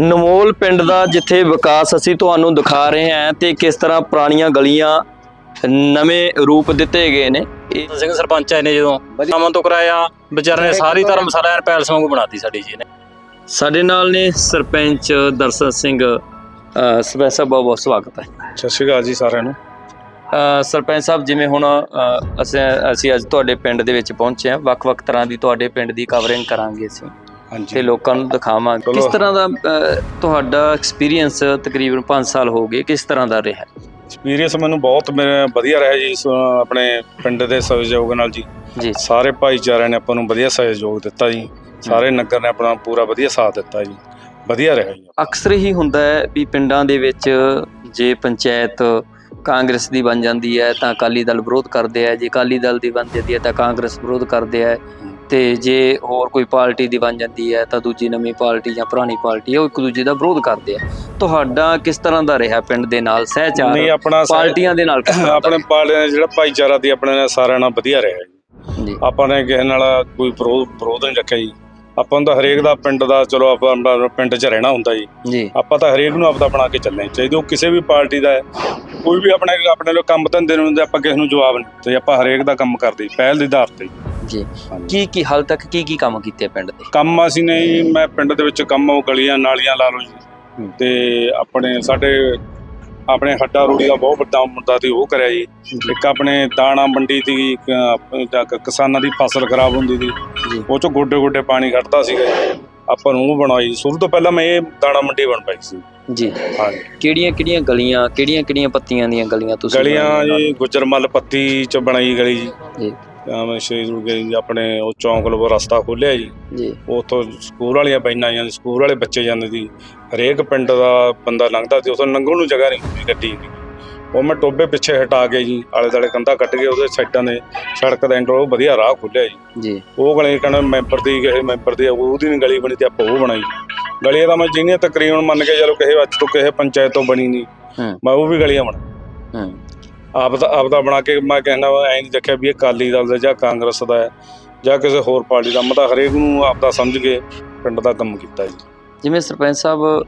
ਨਮੋਲ ਪਿੰਡ ਦਾ ਜਿੱਥੇ ਵਿਕਾਸ ਅਸੀਂ ਤੁਹਾਨੂੰ ਦਿਖਾ ਰਹੇ ਹਾਂ ਤੇ ਕਿਸ ਤਰ੍ਹਾਂ ਪੁਰਾਣੀਆਂ ਗਲੀਆਂ ਨਵੇਂ ਰੂਪ ਦਿੱਤੇ ਗਏ ਨੇ। ਇਹ ਸਿੰਘ ਸਰਪੰਚ ਆਏ ਨੇ ਜਦੋਂ। ਅਮਨ ਤੋਂ ਕਰਾਇਆ ਵਿਚਾਰੇ ਨੇ ਸਾਰੀ ਧਰਮਸ਼ਾਲਾ ਐਨ ਪੈਲਸ ਵਾਂਗੂ ਬਣਾਤੀ ਸਾਡੀ ਜੀ ਨੇ। ਸਾਡੇ ਨਾਲ ਨੇ ਸਰਪੰਚ ਦਰਸ਼ਨ ਸਿੰਘ ਸਰਪੰਚ ਸਾਹਿਬ ਬਹੁਤ ਬਹੁਤ ਸਵਾਗਤ ਹੈ। ਸਤਿ ਸ਼੍ਰੀ ਅਕਾਲ ਜੀ ਸਾਰਿਆਂ ਨੂੰ। ਸਰਪੰਚ ਸਾਹਿਬ ਜਿਵੇਂ ਹੁਣ ਅਸੀਂ ਅਸੀਂ ਅੱਜ ਤੁਹਾਡੇ ਪਿੰਡ ਦੇ ਵਿੱਚ ਪਹੁੰਚੇ ਹਾਂ ਵੱਖ-ਵੱਖ ਤਰ੍ਹਾਂ ਦੀ ਤੁਹਾਡੇ ਪਿੰਡ ਦੀ ਕਵਰਿੰਗ ਕਰਾਂਗੇ ਅਸੀਂ। ਤੇ ਲੋਕਾਂ ਨੂੰ ਦਿਖਾਵਾਂਗੇ ਚਲੋ। ਕਿਸ ਤਰ੍ਹਾਂ ਦਾ ਤੁਹਾਡਾ ਐਕਸਪੀਰੀਅੰਸ ਤਕਰੀਬਨ 5 ਸਾਲ ਹੋ ਗਏ ਕਿਸ ਤਰ੍ਹਾਂ ਦਾ ਰਿਹਾ? ਐਕਸਪੀਰੀਅੰਸ ਮੈਨੂੰ ਬਹੁਤ ਵਧੀਆ ਰਿਹਾ ਜੀ ਆਪਣੇ ਪਿੰਡ ਦੇ ਸਹਿਯੋਗ ਨਾਲ ਜੀ। ਜੀ। ਸਾਰੇ ਭਾਈਚਾਰਿਆਂ ਨੇ ਆਪਾਂ ਨੂੰ ਵਧੀਆ ਸਹਿਯੋਗ ਦਿੱਤਾ ਜੀ। ਸਾਰੇ ਨਗਰ ਨੇ ਆਪਣਾ ਪੂਰਾ ਵਧੀਆ ਸਾਥ ਦਿੱਤਾ ਜੀ। ਵਧੀਆ ਰਿਹਾ ਜੀ। ਅਕਸਰ ਹੀ ਹੁੰਦਾ ਹੈ ਵੀ ਪਿੰਡਾਂ ਦੇ ਵਿੱਚ ਜੇ ਪੰਚਾਇਤ ਕਾਂਗਰਸ ਦੀ ਬਣ ਜਾਂਦੀ ਹੈ ਤਾਂ ਅਕਾਲੀ ਦਲ ਵਿਰੋਧ ਕਰਦੇ ਆ ਜੇ ਅਕਾਲੀ ਦਲ ਦੀ ਬਣ ਜਾਂਦੀ ਹੈ ਤਾਂ ਕਾਂਗਰਸ ਵਿਰੋਧ ਕਰਦੇ ਆ ਤੇ ਜੇ ਹੋਰ ਕੋਈ ਪਾਰਟੀ ਦੀ ਬਣ ਜਾਂਦੀ ਹੈ ਤਾਂ ਦੂਜੀ ਨਵੀਂ ਪਾਰਟੀ ਜਾਂ ਪੁਰਾਣੀ ਪਾਰਟੀ ਉਹ ਇੱਕ ਦੂਜੇ ਦਾ ਵਿਰੋਧ ਕਰਦੇ ਆ। ਤੁਹਾਡਾ ਕਿਸ ਤਰ੍ਹਾਂ ਦਾ ਰਿਹਾ ਪਿੰਡ ਦੇ ਨਾਲ ਨਹੀਂ ਸਹਿਚਾਰ ਆਪਣਾ ਸਹਿ- ਪਾਰਟੀਆਂ ਦੇ ਨਾਲ ਆਪਣੇ ਪਾਲਿਆਂ ਜਿਹੜਾ ਭਾਈਚਾਰਾ ਦੀ ਆਪਣੇ ਨਾਲ ਸਾਰਿਆਂ ਨਾਲ ਵਧੀਆ ਰਿਹਾ ਜੀ। ਆਪਾਂ ਨੇ ਕਿਸੇ ਨਾਲ ਕੋਈ ਵਿਰੋਧ ਵਿਰੋਧ ਨਹੀਂ ਰੱਖਿਆ ਜੀ। ਆਪਾਂ ਨੂੰ ਤਾਂ ਹਰੇਕ ਦਾ ਪਿੰਡ ਦਾ ਚਲੋ ਆਪਾਂ ਆਪਣਾ ਪਿੰਡ 'ਚ ਰਹਿਣਾ ਹੁੰਦਾ ਜੀ। ਜੀ। ਆਪਾਂ ਤਾਂ ਹਰੇਕ ਨੂੰ ਆਪਦਾ ਬਣਾ ਕੇ ਚੱਲਣਾ ਚਾਹੀਦਾ ਉਹ ਕਿਸੇ ਵੀ ਪਾਰਟੀ ਦਾ ਹੈ ਕੋਈ ਵੀ ਆਪਣੇ ਆਪਣੇ ਲੋ ਕੰਮ ਧੰਦੇ ਨੂੰ ਹੁੰਦੇ ਆਪਾਂ ਕਿਸੇ ਨੂੰ ਜਵਾਬ ਨਹੀਂ ਤੇ ਆਪਾਂ ਹਰੇਕ ਦਾ ਕੰਮ ਕਰਦੇ ਜੀ, ਪਹਿਲ ਦੇ ਆਧਾਰ ਤੇ। ਜੀ। ਕੀ ਕੀ ਹਾਲ ਤੱਕ ਕੀ ਕੀ ਕੰਮ ਕੀਤੇ ਪਿੰਡ ਦੇ? ਕੰਮ ਅਸੀਂ ਨੇ ਜੀ, ਮੈਂ ਪਿੰਡ ਦੇ ਵਿੱਚ ਕੰਮ ਉਹ ਗਲੀਆਂ ਨਾਲੀਆਂ ਲਾ ਲਓ ਜੀ। ਹੂੰ। ਤੇ ਆਪਣੇ ਸਾਡੇ ਆਪਣੇ ਹੱਡਾ ਰੋੜੀ ਦਾ ਬਹੁਤ ਵੱਡਾ ਮੁੱਦਾ ਸੀ ਉਹ ਕਰਿਆ ਜੀ। ਇੱਕ ਆਪਣੇ ਦਾਣਾ ਮੰਡੀ ਦੀ ਕਿਸਾਨਾਂ ਦੀ ਫਸਲ ਖਰਾਬ ਹੁੰਦੀ ਸੀ। ਉਹ ਚੋਂ ਗੋਡੇ ਗੋਡੇ ਪਾਣੀ ਕੱਢਦਾ ਸੀਗਾ ਜੀ। ਆਪਾਂ ਨੂੰ ਬਣਾਈ ਸ਼ੁਰੂ ਤੋਂ ਪਹਿਲਾਂ ਮੈਂ ਇਹ ਦਾਣਾ ਮੰਡੀ ਬਣ ਪਾਈ ਸੀ। ਜੀ। ਹਾਂਜੀ। ਕਿਹੜੀਆਂ ਕਿਹੜੀਆਂ ਗਲੀਆਂ ਕਿਹੜੀਆਂ ਕਿਹੜੀਆਂ ਪੱਤੀਆਂ ਦੀਆਂ ਗਲੀਆਂ ਤੁਸੀਂ ਗਲੀਆਂ? ਜੀ ਗੁਜਰਮਲ ਪੱਤੀ ਚ ਬਣਾਈ ਗਲੀ ਜੀ। ਸ਼ਹੀਦ ਨੂੰ ਗਈ ਜੀ, ਆਪਣੇ ਉਹ ਚੌਂਕ ਲਵੋ ਰਸਤਾ ਖੋਲਿਆ ਜੀ। ਜੀ। ਉਥੋਂ ਸਕੂਲ ਵਾਲੀਆਂ ਬੈਨਾਂ ਜਾਂਦੇ ਸਕੂਲ ਵਾਲੇ ਬੱਚੇ ਜਾਂਦੇ ਸੀ। ਹਰੇਕ ਪਿੰਡ ਦਾ ਬੰਦਾ ਲੰਘਦਾ ਸੀ ਉਥੋਂ ਲੰਘਣ ਨੂੰ ਜਗ੍ਹਾ ਨਹੀਂ ਹੁੰਦੀ ਗੱਡੀ ਦੀ। ਉਹ ਮੈਂ ਟੋਬੇ ਪਿੱਛੇ ਹਟਾ ਕੇ ਜੀ ਆਲੇ ਦਾਲੇ ਕੰਧਾ ਕੱਟ ਕੇ ਉਹਦੇ ਸਾਈਡਾਂ ਦੇ ਸੜਕ ਦੇ ਐਂਡ ਉਹ ਵਧੀਆ ਰਾਹ ਖੁੱਲਿਆ ਜੀ। ਜੀ। ਉਹ ਗਲੀ ਕਹਿੰਦਾ ਮੈਂਬਰ ਦੀ ਕਿਸੇ ਮੈਂਬਰ ਦੀ ਉਹਦੀ ਨਹੀਂ ਗਲੀ ਬਣੀ ਤੇ ਆਪਾਂ ਉਹ ਬਣਾਈ। ਗਲੀ ਦਾ ਮੈਂ ਜਿਹਨੇ ਤਕਰੀਬਨ ਮੰਨ ਕੇ ਚਲੋ ਕਿਸੇ ਅੱਜ ਤੋਂ ਕਿਸੇ ਪੰਚਾਇਤ ਤੋਂ ਬਣੀ ਨਹੀਂ। ਮੈਂ ਉਹ ਵੀ ਗਲੀਆਂ ਬਣਾ ਹੂੰ। ਆਪ ਦਾ ਆਪ ਦਾ ਬਣਾ ਕੇ ਮੈਂ ਕਹਿੰਦਾ ਵਾ ਐਂ ਨਹੀਂ ਦੇਖਿਆ ਵੀ ਇਹ ਅਕਾਲੀ ਦਲ ਦਾ ਜਾਂ ਕਾਂਗਰਸ ਦਾ ਹੈ ਜਾਂ ਕਿਸੇ ਹੋਰ ਪਾਰਟੀ ਦਾ। ਮੈਂ ਤਾਂ ਹਰੇਕ ਨੂੰ ਆਪ ਦਾ ਸਮਝ ਕੇ ਪਿੰਡ ਦਾ ਕੰਮ ਕੀਤਾ ਜੀ। ਜਿਵੇਂ ਸਰਪੰਚ ਸਾਹਿਬ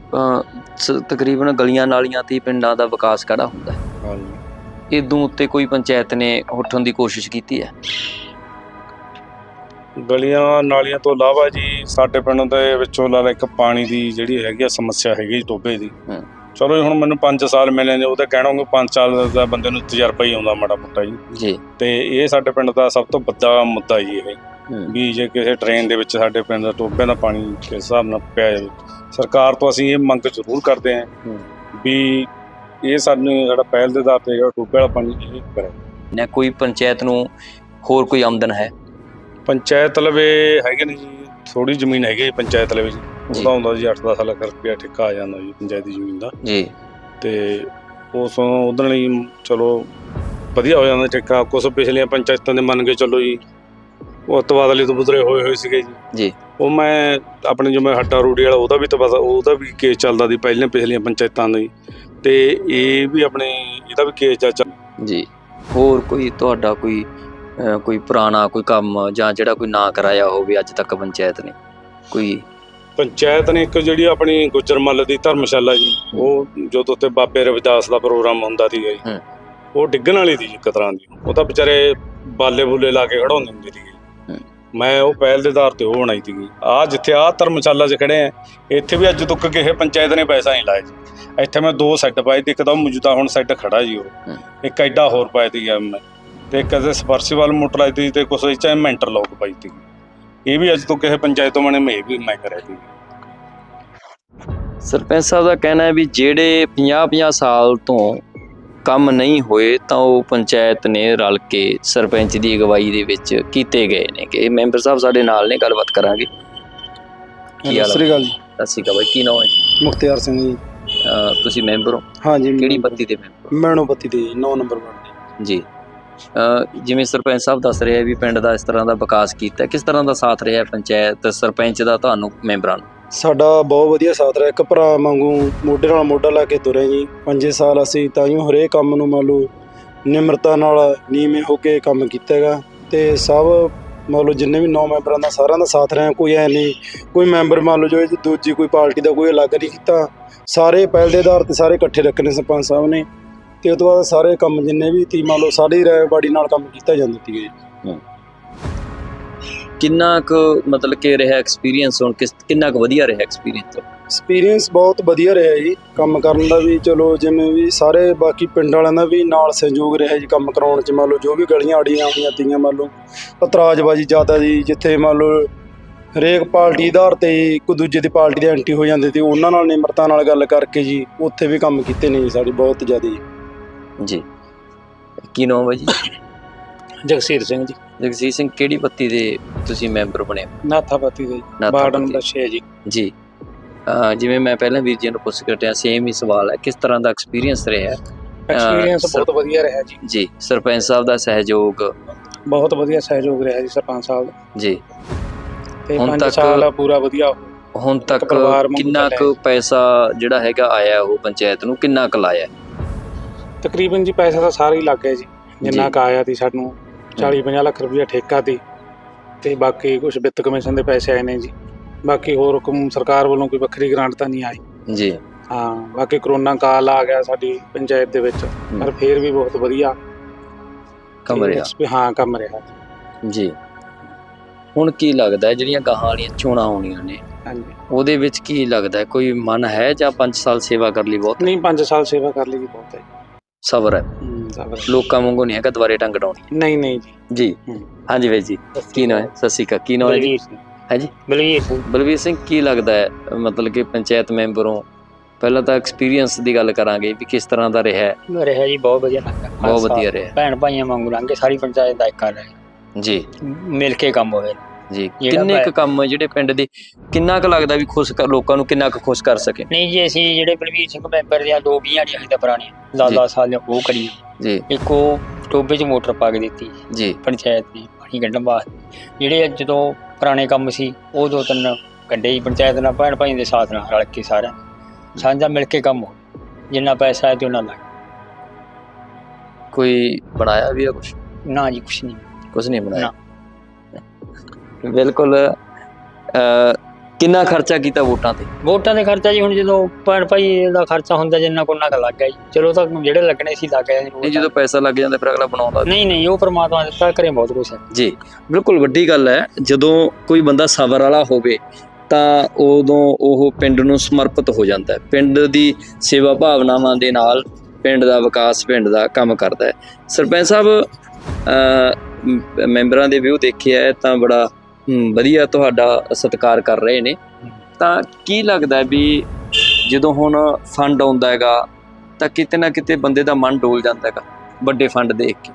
ਤਕਰੀਬਨ ਗਲੀਆਂ ਨਾਲੀਆਂ ਤੇ ਪਿੰਡਾਂ ਦਾ ਵਿਕਾਸ ਕਿਹੜਾ ਹੁੰਦਾ ਹੈ? ਹਾਂਜੀ। ਇਦੋਂ ਉੱਤੇ ਕੋਈ ਪੰਚਾਇਤ ਨੇ ਉੱਠਣ ਦੀ ਕੋਸ਼ਿਸ਼ ਕੀਤੀ ਹੈ? ਗਲੀਆਂ ਨਾਲੀਆਂ ਤੋਂ ਇਲਾਵਾ ਜੀ ਸਾਡੇ ਪਿੰਡ ਦੇ ਵਿੱਚੋਂ ਲਾ ਇੱਕ ਪਾਣੀ ਦੀ ਜਿਹੜੀ ਹੈਗੀ ਆ ਸਮੱਸਿਆ ਹੈਗੀ ਜੀ ਟੋਬੇ ਦੀ। ਹੂੰ। ਚਲੋ ਜੀ ਹੁਣ ਮੈਨੂੰ 5 ਸਾਲ ਮਿਲੇ ਨੇ ਉਹਦੇ ਕਹਿਣੋਗੇ 5 ਸਾਲ ਦਾ ਬੰਦੇ ਨੂੰ ਤਜਰਬਾ ਹੀ ਆਉਂਦਾ ਮਾੜਾ ਮੋਟਾ ਜੀ। ਜੀ। ਤੇ ਇਹ ਸਾਡੇ ਪਿੰਡ ਦਾ ਸਭ ਤੋਂ ਵੱਡਾ ਮੁੱਦਾ ਜੀ ਇਹ। ਹੂੰ। ਵੀ ਜੇ ਕਿਸੇ ਟ੍ਰੇਨ ਦੇ ਵਿੱਚ ਸਾਡੇ ਪਿੰਡ ਦਾ ਟੋਬੇ ਦਾ ਪਾਣੀ ਕਿਸ ਹਿਸਾਬ ਨਾਲ ਪਿਆ ਜਾਵੇ ਸਰਕਾਰ ਤੋਂ ਅਸੀਂ ਇਹ ਮੰਗ ਜ਼ਰੂਰ ਕਰਦੇ ਹਾਂ। ਵੀ ਇਹ ਸਾਨੂੰ ਸਾਡਾ ਪਹਿਲ ਦੇ ਆਧਾਰ ਤੇ ਜਿਹੜਾ ਟੋਬੇ ਵਾਲਾ ਪਾਣੀ ਇਹ ਕਰੇ। ਨਾ ਕੋਈ ਪੰਚਾਇਤ ਨੂੰ ਹੋਰ ਕੋਈ ਆਮਦਨ ਹੈ? ਪੰਚਾਇਤ ਲਵੇ ਹੈਗੇ ਨੇ ਜੀ ਥੋੜੀ ਜ਼ਮੀਨ ਹੈਗੀ ਪੰਚਾਇਤ ਲਵੇ ਜੀ। ਉਹਦਾ ਹੁੰਦਾ ਜੀ 8-10 ਲੱਖ ਰੁਪਇਆ ਠੇਕਾ ਆ ਜਾਂਦਾ ਜੀ ਪੰਚਾਇਤ ਜ਼ਮੀਨ ਦਾ। ਜੀ। ਤੇ ਉਸ ਉਹਦੇ ਲਈ ਚਲੋ ਵਧੀਆ ਹੋ ਜਾਂਦਾ ਠੇਕਾ। ਕੁਝ ਪਿਛਲੀਆਂ ਪੰਚਾਇਤਾਂ ਦੇ ਮੰਨ ਕੇ ਚੱਲੋ ਜੀ ਉਹ ਤਬਾਦਲੇ ਤੋਂ ਬੁਦਰੇ ਹੋਏ ਹੋਏ ਸੀਗੇ ਜੀ। ਜੀ। ਉਹ ਮੈਂ ਆਪਣੇ ਜੋ ਮੈਂ ਹੱਟਾ ਰੂੜੀ ਵਾਲਾ ਉਹਦਾ ਵੀ ਤਬਾਦਲਾ ਉਹਦਾ ਵੀ ਕੇਸ ਚੱਲਦਾ ਸੀ ਪਹਿਲਾਂ ਪਿਛਲੀਆਂ ਪੰਚਾਇਤਾਂ ਦਾ ਤੇ ਇਹ ਵੀ ਆਪਣੇ ਇਹਦਾ ਵੀ ਕੇਸ ਚੱਲ ਜੀ। ਹੋਰ ਕੋਈ ਤੁਹਾਡਾ ਕੋਈ ਕੋਈ ਪੁਰਾਣਾ ਕੋਈ ਕੰਮ ਜਾਂ ਜਿਹੜਾ ਕੋਈ ਨਾ ਕਰਾਇਆ ਹੋਵੇ ਅੱਜ ਤੱਕ ਪੰਚਾਇਤ ਨੇ? ਕੋਈ ਪੰਚਾਇਤ ਨੇ ਇੱਕ ਜਿਹੜੀ ਆਪਣੀ ਗੁਜਰਮੱਲ ਦੀ ਧਰਮਸ਼ਾਲਾ ਜੀ ਉਹ ਜਦੋਂ ਤੇ ਬਾਬੇ ਰਵਿਦਾਸ ਦਾ ਪ੍ਰੋਗਰਾਮ ਹੁੰਦਾ ਸੀਗਾ ਜੀ। ਉਹ ਡਿੱਗਣ ਵਾਲੀ ਸੀ ਇੱਕ ਤਰ੍ਹਾਂ ਦੀ। ਉਹ ਤਾਂ ਵਿਚਾਰੇ ਬਾਲੇ ਬੁੱਲੇ ਲਾ ਕੇ ਖੜਾਉਂਦੇ ਹੁੰਦੇ ਹੂੰ। ਮੈਂ ਉਹ ਪਹਿਲ ਦੇ ਆਧਾਰ ਤੇ ਉਹ ਬਣਾਈ ਸੀਗੀ। ਆ ਜਿੱਥੇ ਆ ਧਰਮਸ਼ਾਲਾ 'ਚ ਖੜੇ ਆ ਇੱਥੇ ਵੀ ਅੱਜ ਤੱਕ ਕਿਸੇ ਪੰਚਾਇਤ ਨੇ ਪੈਸਾ ਨਹੀਂ ਲਾਇਆ ਜੀ। ਇੱਥੇ ਮੈਂ ਦੋ ਸੈੱਟ ਪਾਏ ਤੇ ਇੱਕ ਤਾਂ ਮੌਜੂਦਾ ਹੁਣ ਸੈੱਟ ਖੜਾ ਜੀ ਉਹ। ਇੱਕ ਐਡਾ ਹੋਰ ਪਾਇਆ ਸੀਗਾ ਮੈਂ। ਤੇ ਇੱਕ ਅਸੇ ਸਪਰਸੀਬਲ ਮੋਟਰ ਲਾਈ ਸੀ ਤੇ ਕੁਛ ਵਿੱਚ ਮੈਂਟਰ ਲੋਕ ਪਾਈ ਸੀ ਇਹ ਵੀ ਅੱਜ ਤੋਂ ਕਿਸੇ ਪੰਚਾਇਤ ਤੋਂ ਮਨੇ ਮੈਂ ਵੀ ਮੈਂ ਕਰਿਆ ਸੀ। ਸਰਪੰਚ ਸਾਹਿਬ ਦਾ ਕਹਿਣਾ ਹੈ ਵੀ ਜਿਹੜੇ 50-50 ਸਾਲ ਤੋਂ ਕੰਮ ਨਹੀਂ ਹੋਏ ਤਾਂ ਉਹ ਪੰਚਾਇਤ ਨੇ ਰਲ ਕੇ ਸਰਪੰਚ ਦੀ ਅਗਵਾਈ ਦੇ ਵਿੱਚ ਕੀਤੇ ਗਏ ਨੇ ਕਿ ਮੈਂਬਰ ਸਾਹਿਬ ਸਾਡੇ ਨਾਲ ਨੇ ਗੱਲਬਾਤ ਕਰਾਂਗੇ। ਕੀ ਹਾਲ ਸਤਿ ਸ੍ਰੀ ਅਕਾਲ ਜੀ। ਸਤਿ ਸ਼੍ਰੀ ਅਕਾਲ ਬਾਈ ਕੀ ਨਾਮ ਹੈ ਜੀ? ਮੁਖਤਿਆਰ ਸਿੰਘ ਜੀ। ਅਹ ਤੁਸੀਂ ਮੈਂਬਰ ਹੋ? ਹਾਂਜੀ ਕਿਹੜੀ ਬੱਤੀ ਦੇ ਮੈਂਬਰ ਮੈਣੋ ਬੱਤੀ ਦੇ 9 ਨੰਬਰ ਵਾਰਡ ਜੀ। ਜਿਵੇਂ ਸਰਪੰਚ ਸਾਹਿਬ ਦੱਸ ਰਹੇ ਆ ਵੀ ਪਿੰਡ ਦਾ ਇਸ ਤਰ੍ਹਾਂ ਦਾ ਵਿਕਾਸ ਕੀਤਾ, ਕਿਸ ਤਰ੍ਹਾਂ ਦਾ ਸਾਥ ਰਿਹਾ ਪੰਚਾਇਤ ਸਰਪੰਚ ਦਾ ਤੁਹਾਨੂੰ ਮੈਂਬਰਾਂ ਨੂੰ? ਸਾਡਾ ਬਹੁਤ ਵਧੀਆ ਸਾਥ ਰਿਹਾ, ਇੱਕ ਭਰਾ ਵਾਂਗੂ ਮੋਢੇ ਨਾਲ ਮੋਢਾ ਲਾ ਕੇ ਤੁਰੇ ਜੀ ਪੰਜੇ ਸਾਲ ਅਸੀਂ ਤਾਂ ਤਾਈਓ ਹਰੇਕ ਕੰਮ ਨੂੰ ਮੰਨ ਲਓ ਨਿਮਰਤਾ ਨਾਲ ਨੀਵੇਂ ਹੋ ਕੇ ਕੰਮ ਕੀਤਾ ਹੈਗਾ ਤੇ ਸਭ ਮੰਨ ਲਓ ਜਿੰਨੇ ਵੀ ਨੌ ਮੈਂਬਰਾਂ ਦਾ ਸਾਰਿਆਂ ਦਾ ਸਾਥ ਰਿਹਾ, ਕੋਈ ਐ ਨਹੀਂ, ਕੋਈ ਮੈਂਬਰ ਮੰਨ ਲਓ ਜੋ ਦੂਜੀ ਕੋਈ ਪਾਰਟੀ ਦਾ ਕੋਈ ਅਲੱਗ ਨਹੀਂ ਕੀਤਾ, ਸਾਰੇ ਪਹਿਲ ਦੇ ਆਧਾਰ ਤੇ ਸਾਰੇ ਇਕੱਠੇ ਰੱਖਣੇ ਸਰਪੰਚ ਸਾਹਿਬ ਨੇ। ਤੇ ਉਸ ਤੋਂ ਬਾਅਦ ਸਾਰੇ ਕੰਮ ਜਿੰਨੇ ਵੀ ਤੀ ਮੰਨ ਲਓ ਸਾਡੀ ਰਾਇਬਾੜੀ ਨਾਲ ਕੰਮ ਕੀਤਾ ਜਾਂਦਾ ਸੀ ਕਿੰਨਾ ਕੁ ਮਤਲਬ ਕਿ ਰਿਹਾ ਐਕਸਪੀਰੀਅੰਸ ਹੁਣ? ਕਿਸ ਕਿੰਨਾ ਕੁ ਵਧੀਆ ਰਿਹਾ ਐਕਸਪੀਰੀਅੰਸ ਐਕਸਪੀਰੀਅੰਸ ਬਹੁਤ ਵਧੀਆ ਰਿਹਾ ਜੀ। ਕੰਮ ਕਰਨ ਦਾ ਵੀ ਚਲੋ ਜਿਵੇਂ ਵੀ ਸਾਰੇ ਬਾਕੀ ਪਿੰਡ ਵਾਲਿਆਂ ਦਾ ਵੀ ਨਾਲ ਸਹਿਯੋਗ ਰਿਹਾ ਜੀ ਕੰਮ ਕਰਾਉਣ ਚ। ਮੰਨ ਲਓ ਜੋ ਵੀ ਗਲੀਆਂ ਆੜੀਆਂ ਆਉਂਦੀਆਂ ਤੀਆਂ ਮੰਨ ਲਓ ਇਤਰਾਜ਼ਬਾਜ਼ੀ ਜ਼ਿਆਦਾ ਜੀ ਜਿੱਥੇ ਮੰਨ ਲਓ ਹਰੇਕ ਪਾਰਟੀ ਆਧਾਰ ਤੇ ਇੱਕ ਦੂਜੇ ਦੀ ਪਾਰਟੀ ਦੇ ਐਂਟੀ ਹੋ ਜਾਂਦੇ ਤੇ ਉਹਨਾਂ ਨਾਲ ਨਿਮਰਤਾ ਨਾਲ ਗੱਲ ਕਰਕੇ ਜੀ ਉੱਥੇ ਵੀ ਕੰਮ ਕੀਤੇ ਨੇ ਜੀ ਸਾਡੇ ਬਹੁਤ ਜ਼ਿਆਦਾ ਜੀ। ਜੀ। ਕੀ ਨਾਮ ਹੈ ਜੀ? ਜਗਸੀਰ ਸਿੰਘ ਜੀ। ਜਗਜੀਤ ਸਿੰਘ ਕਿਹੜੀ ਪੱਤੀ ਦੇ ਤੁਸੀਂ ਮੈਂਬਰ ਬਣੇ? ਹੋ? ਨਾਥਾਪਤੀ ਦੇ ਨਾਥਾ ਵਾਰਡ ਪੱਤੀ। ਨੰਬਰ 6 ਜੀ। ਜੀ। ਅਹ ਜਿਵੇਂ ਮੈਂ ਪਹਿਲਾਂ ਵੀਰ ਜੀ ਨੂੰ ਪੁੱਛ ਕਟਿਆ ਸੇਮ ਹੀ ਸਵਾਲ ਹੈ ਕਿਸ ਤਰ੍ਹਾਂ ਦਾ ਐਕਸਪੀਰੀਅੰਸ ਰਿਹਾ ਐਕਸਪੀਰੀਅੰਸ ਸਰ- ਬਹੁਤ ਵਧੀਆ ਰਿਹਾ ਜੀ। ਜੀ ਸਰਪੰਚ ਸਾਹਿਬ ਦਾ ਸਹਿਯੋਗ? ਬਹੁਤ ਵਧੀਆ ਸਹਿਯੋਗ ਰਿਹਾ ਜੀ ਸਰਪੰਚ ਸਾਹਿਬ ਦਾ। ਜੀ। ਤੇ ਹੁਣ 5 ਤੱਕ- ਸਾਲ ਪੂਰਾ ਵਧੀਆ ਹੁਣ ਤੱਕ ਪਰਿਵਾਰ ਵਾਂਗੂ ਕਿੰਨਾ ਚੱਲਿਆ ਕੁ ਪੈਸਾ ਜਿਹੜਾ ਹੈਗਾ ਆਇਆ ਉਹ ਪੰਚਾਇਤ ਨੂੰ ਕਿੰਨਾ ਕੁ ਲਾਇਆ? ਤਕਰੀਬਨ ਜੀ ਪੈਸਾ ਤਾਂ ਸਾਰਾ ਹੀ ਲੱਗ ਗਿਆ ਜੀ। ਜਿੰਨਾ। ਕ ਆਇਆ ਸੀ ਸਾਨੂੰ 40 50 ਲੱਖ ਰੁਪਇਆ ਠੇਕਾ ਤੀ ਤੇ ਬਾਕੀ ਕੁਝ ਵਿੱਤ ਕਮਿਸ਼ਨ ਦੇ ਪੈਸੇ ਆਏ ਨੇ ਜੀ। ਬਾਕੀ ਹੋਰ ਹੁਕਮ ਸਰਕਾਰ ਵੱਲੋਂ ਕੋਈ ਵੱਖਰੀ ਗ੍ਰਾਂਟ ਤਾਂ ਨਹੀਂ ਆਈ। ਜੀ। ਹਾਂ ਬਾਕੀ ਕਰੋਨਾ ਕਾਲ ਆ ਗਿਆ ਸਾਡੀ ਪੰਚਾਇਤ ਦੇ ਵਿੱਚ ਪਰ ਫੇਰ ਵੀ ਬਹੁਤ ਵਧੀਆ। ਕੰਮ ਤੇ ਰਿਹਾ। ਹਾਂ ਕੰਮ ਰਿਹਾ। ਜੀ। ਹੁਣ ਕੀ ਲੱਗਦਾ ਹੈ ਜਿਹੜੀਆਂ ਗਾਹਾਂ ਵਾਲੀਆਂ ਚੋਣਾਂ ਆਉਣੀਆਂ ਨੇ ਹਾਂਜੀ। ਉਹਦੇ ਵਿੱਚ ਕੀ ਲੱਗਦਾ ਕੋਈ ਮਨ ਹੈ ਜਾਂ 5 ਸਾਲ ਸੇਵਾ ਕਰ ਲਈ ਬਹੁਤ? ਨਹੀਂ 5 ਸਾਲ ਸੇਵਾ ਕਰ ਲਈ ਜੀ ਬਹੁਤ ਹੈ। ਸਬਰ ਹੈ। ਲੋਕਾਂ ਵਾਂਗੂ ਨਹੀਂ ਹੈਗਾ ਦੁਬਾਰੇ ਟੰਗ ਡਾਉਣੀ। ਨਹੀਂ ਨਹੀਂ ਜੀ। ਹਾਂਜੀ ਬਾਈ ਜੀ ਕੀ ਨਾਮ ਹੈ? ਸ਼੍ਰੀ ਅਕਾਲ। ਕੀ ਨਾਮ ਹੈ ਜੀ? ਬਲਵੀਰ ਸਿੰਘ। ਹੈ ਜੀ ਬਲਵੀਰ ਸਿੰਘ। ਬਲਵੀਰ ਸਿੰਘ ਕੀ ਲੱਗਦਾ ਹੈ ਮਤਲਬ ਕਿ ਪੰਚਾਇਤ ਮੈਂਬਰੋਂ ਪਹਿਲਾਂ ਤਾਂ ਐਕਸਪੀਰੀਅੰਸ ਦੀ ਗੱਲ ਕਰਾਂਗੇ ਵੀ ਕਿਸ ਤਰ੍ਹਾਂ ਦਾ ਰਿਹਾ ਹੈ। ਰਿਹਾ ਜੀ ਬਹੁਤ ਵਧੀਆ ਲੱਗਾ। ਬਹੁਤ ਵਧੀਆ ਰਿਹਾ। ਭੈਣ ਭਾਈਆਂ ਵਾਂਗੂ ਲੰਘੇ ਸਾਰੀ ਪੰਚਾਇਤ ਦਾ ਇੱਕ ਕਰ ਰਹੇ। ਜੀ। ਮਿਲ ਕੇ ਕੰਮ ਹੋਵੇ। ਜੀ ਕਿੰਨੇ ਕੁ ਕੰਮ ਜਿਹੜੇ ਪਿੰਡ ਦੇ? ਕਿੰਨਾ ਕੁ ਲੱਗਦਾ ਵੀ ਖੁਸ਼ ਕਰ ਲੋਕਾਂ ਨੂੰ ਕਿੰਨਾ ਕੁ ਖੁਸ਼ ਕਰ ਸਕੇ? ਨਹੀਂ ਜੀ ਅਸੀਂ ਜਿਹੜੇ ਬਲਵੀਰ ਸਿੰਘ ਮੈਂਬਰ ਦੀਆਂ ਦੋ ਵੀਆਂ ਦੀਆਂ ਤਾਂ ਪੁਰਾਣੀਆਂ। ਜੀ। 10 ਸਾਲ ਦੀਆਂ ਉਹ ਕਰੀ। ਜੀ। ਇੱਕ ਟੋਬੇ 'ਚ ਮੋਟਰ ਪਾ ਕੇ ਦਿੱਤੀ। ਜੀ। ਪੰਚਾਇਤ ਨੇ ਪਾਣੀ ਕੱਢਣ ਵਾਸਤੇ। ਜਿਹੜੇ ਜਦੋਂ ਪੁਰਾਣੇ ਕੰਮ ਸੀ ਉਹ ਦੋ ਤਿੰਨ ਕੱਢੇ ਹੀ ਪੰਚਾਇਤ ਨਾਲ ਭੈਣ ਭਾਈਆਂ ਦੇ ਸਾਥ ਨਾਲ ਰਲ ਕੇ ਸਾਰਿਆਂ ਨੇ। ਸਾਂਝਾ ਮਿਲ ਕੇ ਕੰਮ ਹੋ ਜਿੰਨਾ ਪੈਸਾ ਹੈ ਤੇ ਉਹਨਾਂ ਲੱਗ ਕੋਈ ਬਣਾਇਆ ਵੀ ਆ ਕੁਝ ਨਾ ਜੀ ਕੁਛ ਨਹੀਂ। ਕੁਝ ਨਹੀਂ ਬਣਾਇਆ? ਬਿਲਕੁਲ ਕਿੰਨਾ ਖਰਚਾ ਕੀਤਾ ਵੋਟਾਂ ਤੇ? ਵੋਟਾਂ ਦੇ ਖਰਚਾ ਜੀ ਹੁਣ ਜਦੋਂ ਭੈਣ ਭਾਈ ਦਾ ਖਰਚਾ ਹੁੰਦਾ ਜਿੰਨਾ ਕੋਨਾ ਕ ਲੱਗ ਗਿਆ ਜੀ। ਚਲੋ ਤਾਂ ਜਿਹੜੇ ਲੱਗਣੇ ਸੀ ਲੱਗ ਗਏ ਇਹ ਜਦੋਂ ਪੈਸਾ ਲੱਗ ਜਾਂਦਾ ਫਿਰ ਅਗਲਾ ਬਣਾਉਂਦਾ ਨਹੀਂ ਨਹੀਂ ਉਹ ਪ੍ਰਮਾਤਮਾ ਦਿੱਤਾ ਕਰੇ ਬਹੁਤ ਕੁਛ ਹੈ। ਜੀ ਬਿਲਕੁਲ ਵੱਡੀ ਗੱਲ ਹੈ ਜਦੋਂ ਕੋਈ ਬੰਦਾ ਸਬਰ ਵਾਲਾ ਹੋਵੇ ਤਾਂ ਉਦੋਂ ਉਹ ਪਿੰਡ ਨੂੰ ਸਮਰਪਿਤ ਹੋ ਜਾਂਦਾ ਹੈ। ਪਿੰਡ ਦੀ ਸੇਵਾ ਭਾਵਨਾਵਾਂ ਦੇ ਨਾਲ ਪਿੰਡ ਦਾ ਵਿਕਾਸ ਪਿੰਡ ਦਾ ਕੰਮ ਕਰਦਾ ਹੈ। ਸਰਪੰਚ ਸਾਹਿਬ ਮੈਂਬਰਾਂ ਦੇ ਵਿਊ ਦੇਖਿਆ ਤਾਂ ਬੜਾ ਵਧੀਆ ਤੁਹਾਡਾ ਸਤਿਕਾਰ ਕਰ ਰਹੇ ਨੇ। ਤਾਂ ਕੀ ਲੱਗਦਾ ਵੀ ਜਦੋਂ ਹੁਣ ਫੰਡ ਆਉਂਦਾ ਹੈਗਾ ਤਾਂ ਕਿਤੇ ਨਾ ਕਿਤੇ ਬੰਦੇ ਦਾ ਮਨ ਡੋਲ ਜਾਂਦਾ ਹੈਗਾ ਵੱਡੇ ਫੰਡ ਦੇਖ ਕੇ।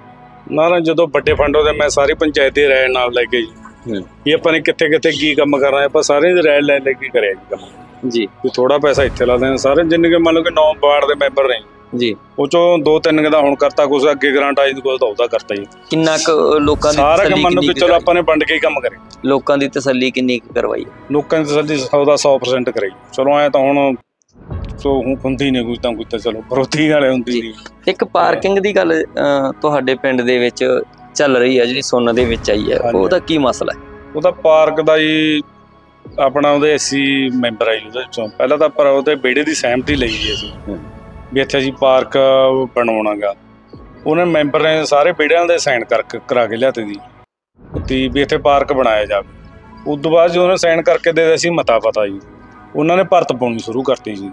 ਨਾ ਨਾ ਜਦੋਂ ਵੱਡੇ ਫੰਡ ਉਹਦੇ ਮੈਂ ਸਾਰੀ ਪੰਚਾਇਤ ਦੀ ਰਾਏ ਨਾਲ ਲੈ ਕੇ ਜੀ। ਹੂੰ। ਵੀ ਆਪਾਂ ਨੇ ਕਿੱਥੇ ਕਿੱਥੇ ਕੀ ਕੰਮ ਕਰਨਾ ਆਪਾਂ ਸਾਰੇ ਦੀ ਰਾਏ ਲੈ ਲੈ ਕੇ ਕਰਿਆ ਜੀ ਕੰਮ। ਜੀ। ਵੀ ਥੋੜਾ ਪੈਸਾ ਇੱਥੇ ਲਾ ਦੇਣਾ ਸਾਰੇ ਜਿੰਨੇ ਕਿ ਮੰਨ ਲਓ ਕਿ 9 ਵਾਰਡ ਦੇ ਮੈਂਬਰ ਨੇ ਜੀ ਉਹ ਚੋਂ ਦੋ ਤਿੰਨ ਕੁ ਦਾ ਹੁਣ ਕਰਤਾ ਕੁਛ ਅੱਗੇ ਗ੍ਰਾਂਟ ਆਈ ਕੁਛ ਤਾਂ ਉਹਦਾ ਕਰਤਾ ਜੀ ਕਿੰਨਾ ਕੁ ਲੋਕਾਂ ਦੀ ਸਾਰਾ ਤਸੱਲੀ ਕੰਮ ਮੰਨ ਲਓ ਕਿੰਨੀ ਕਿ ਕੁ ਚਲੋ ਆਪਾਂ ਨੇ ਵੰਡ ਕੇ ਹੀ ਕੰਮ ਕਰੇ? ਲੋਕਾਂ ਦੀ ਤਸੱਲੀ ਕਿੰਨੀ ਕੁ ਕਰਵਾਈ? ਲੋਕਾਂ ਦੀ ਤਸੱਲੀ 100 ਦਾ 100% ਕਰੇ ਚਲੋ ਐ ਤਾਂ ਹੁਣ ਸੋ ਹੁਣ ਹੁੰਦੀ ਨਹੀਂ ਕੋਈ ਤਾਂ ਕੋਈ ਤਾਂ ਚਲੋ ਵਿਰੋਧੀ ਵਾਲੇ ਹੁੰਦੀ ਜੀ। ਨਹੀਂ ਇੱਕ ਪਾਰਕਿੰਗ ਦੀ ਗੱਲ ਅਹ, ਤੁਹਾਡੇ ਪਿੰਡ ਦੇ ਵਿੱਚ ਚੱਲ ਰਹੀ ਹੈ ਜਿਹੜੀ ਸੁਣਨ ਦੇ ਵਿੱਚ ਆਈ ਹੈ ਹਾਂਜੀ। ਉਹਦਾ ਕੀ ਮਸਲਾ ਹੈ ਉਹਦਾ ਪਾਰਕ ਦਾ ਜੀ ਆਪਣਾ ਉਹਦੇ ਅਸੀਂ ਮੈਂਬਰ ਆਈ ਉਹਦੇ ਚੋਂ ਪਹਿਲਾਂ ਤਾਂ ਪਰ ਉਹਦੇ ਵਿਹੜੇ ਦੀ ਸਹਿਮਤੀ ਲਈ ਜੀ ਅਸੀਂ। ਵੀ ਇੱਥੇ ਅਸੀਂ ਪਾਰਕ ਬਣਾਉਣਾਗਾ। ਉਹਨੇ ਮੈਂਬਰ ਨੇ ਸਾਰੇ ਵਿਹੜਿਆਂ ਦੇ ਸਾਈਨ ਕਰਕੇ ਕਰਾ ਕੇ ਲਿਆਤੇ ਜੀ ਤੇ ਵੀ ਇੱਥੇ ਪਾਰਕ ਬਣਾਇਆ ਜਾਵੇ। ਉਸ ਤੋਂ ਬਾਅਦ ਜਦੋਂ ਉਹਨੇ ਸਾਈਨ ਕਰਕੇ ਦੇ ਦਿੱਤੇ ਸੀ, ਮਤਾ ਪਤਾ ਜੀ। ਉਹਨਾਂ ਨੇ ਭਰਤ ਪਾਉਣੀ ਸ਼ੁਰੂ ਕਰਤੀ ਜੀ।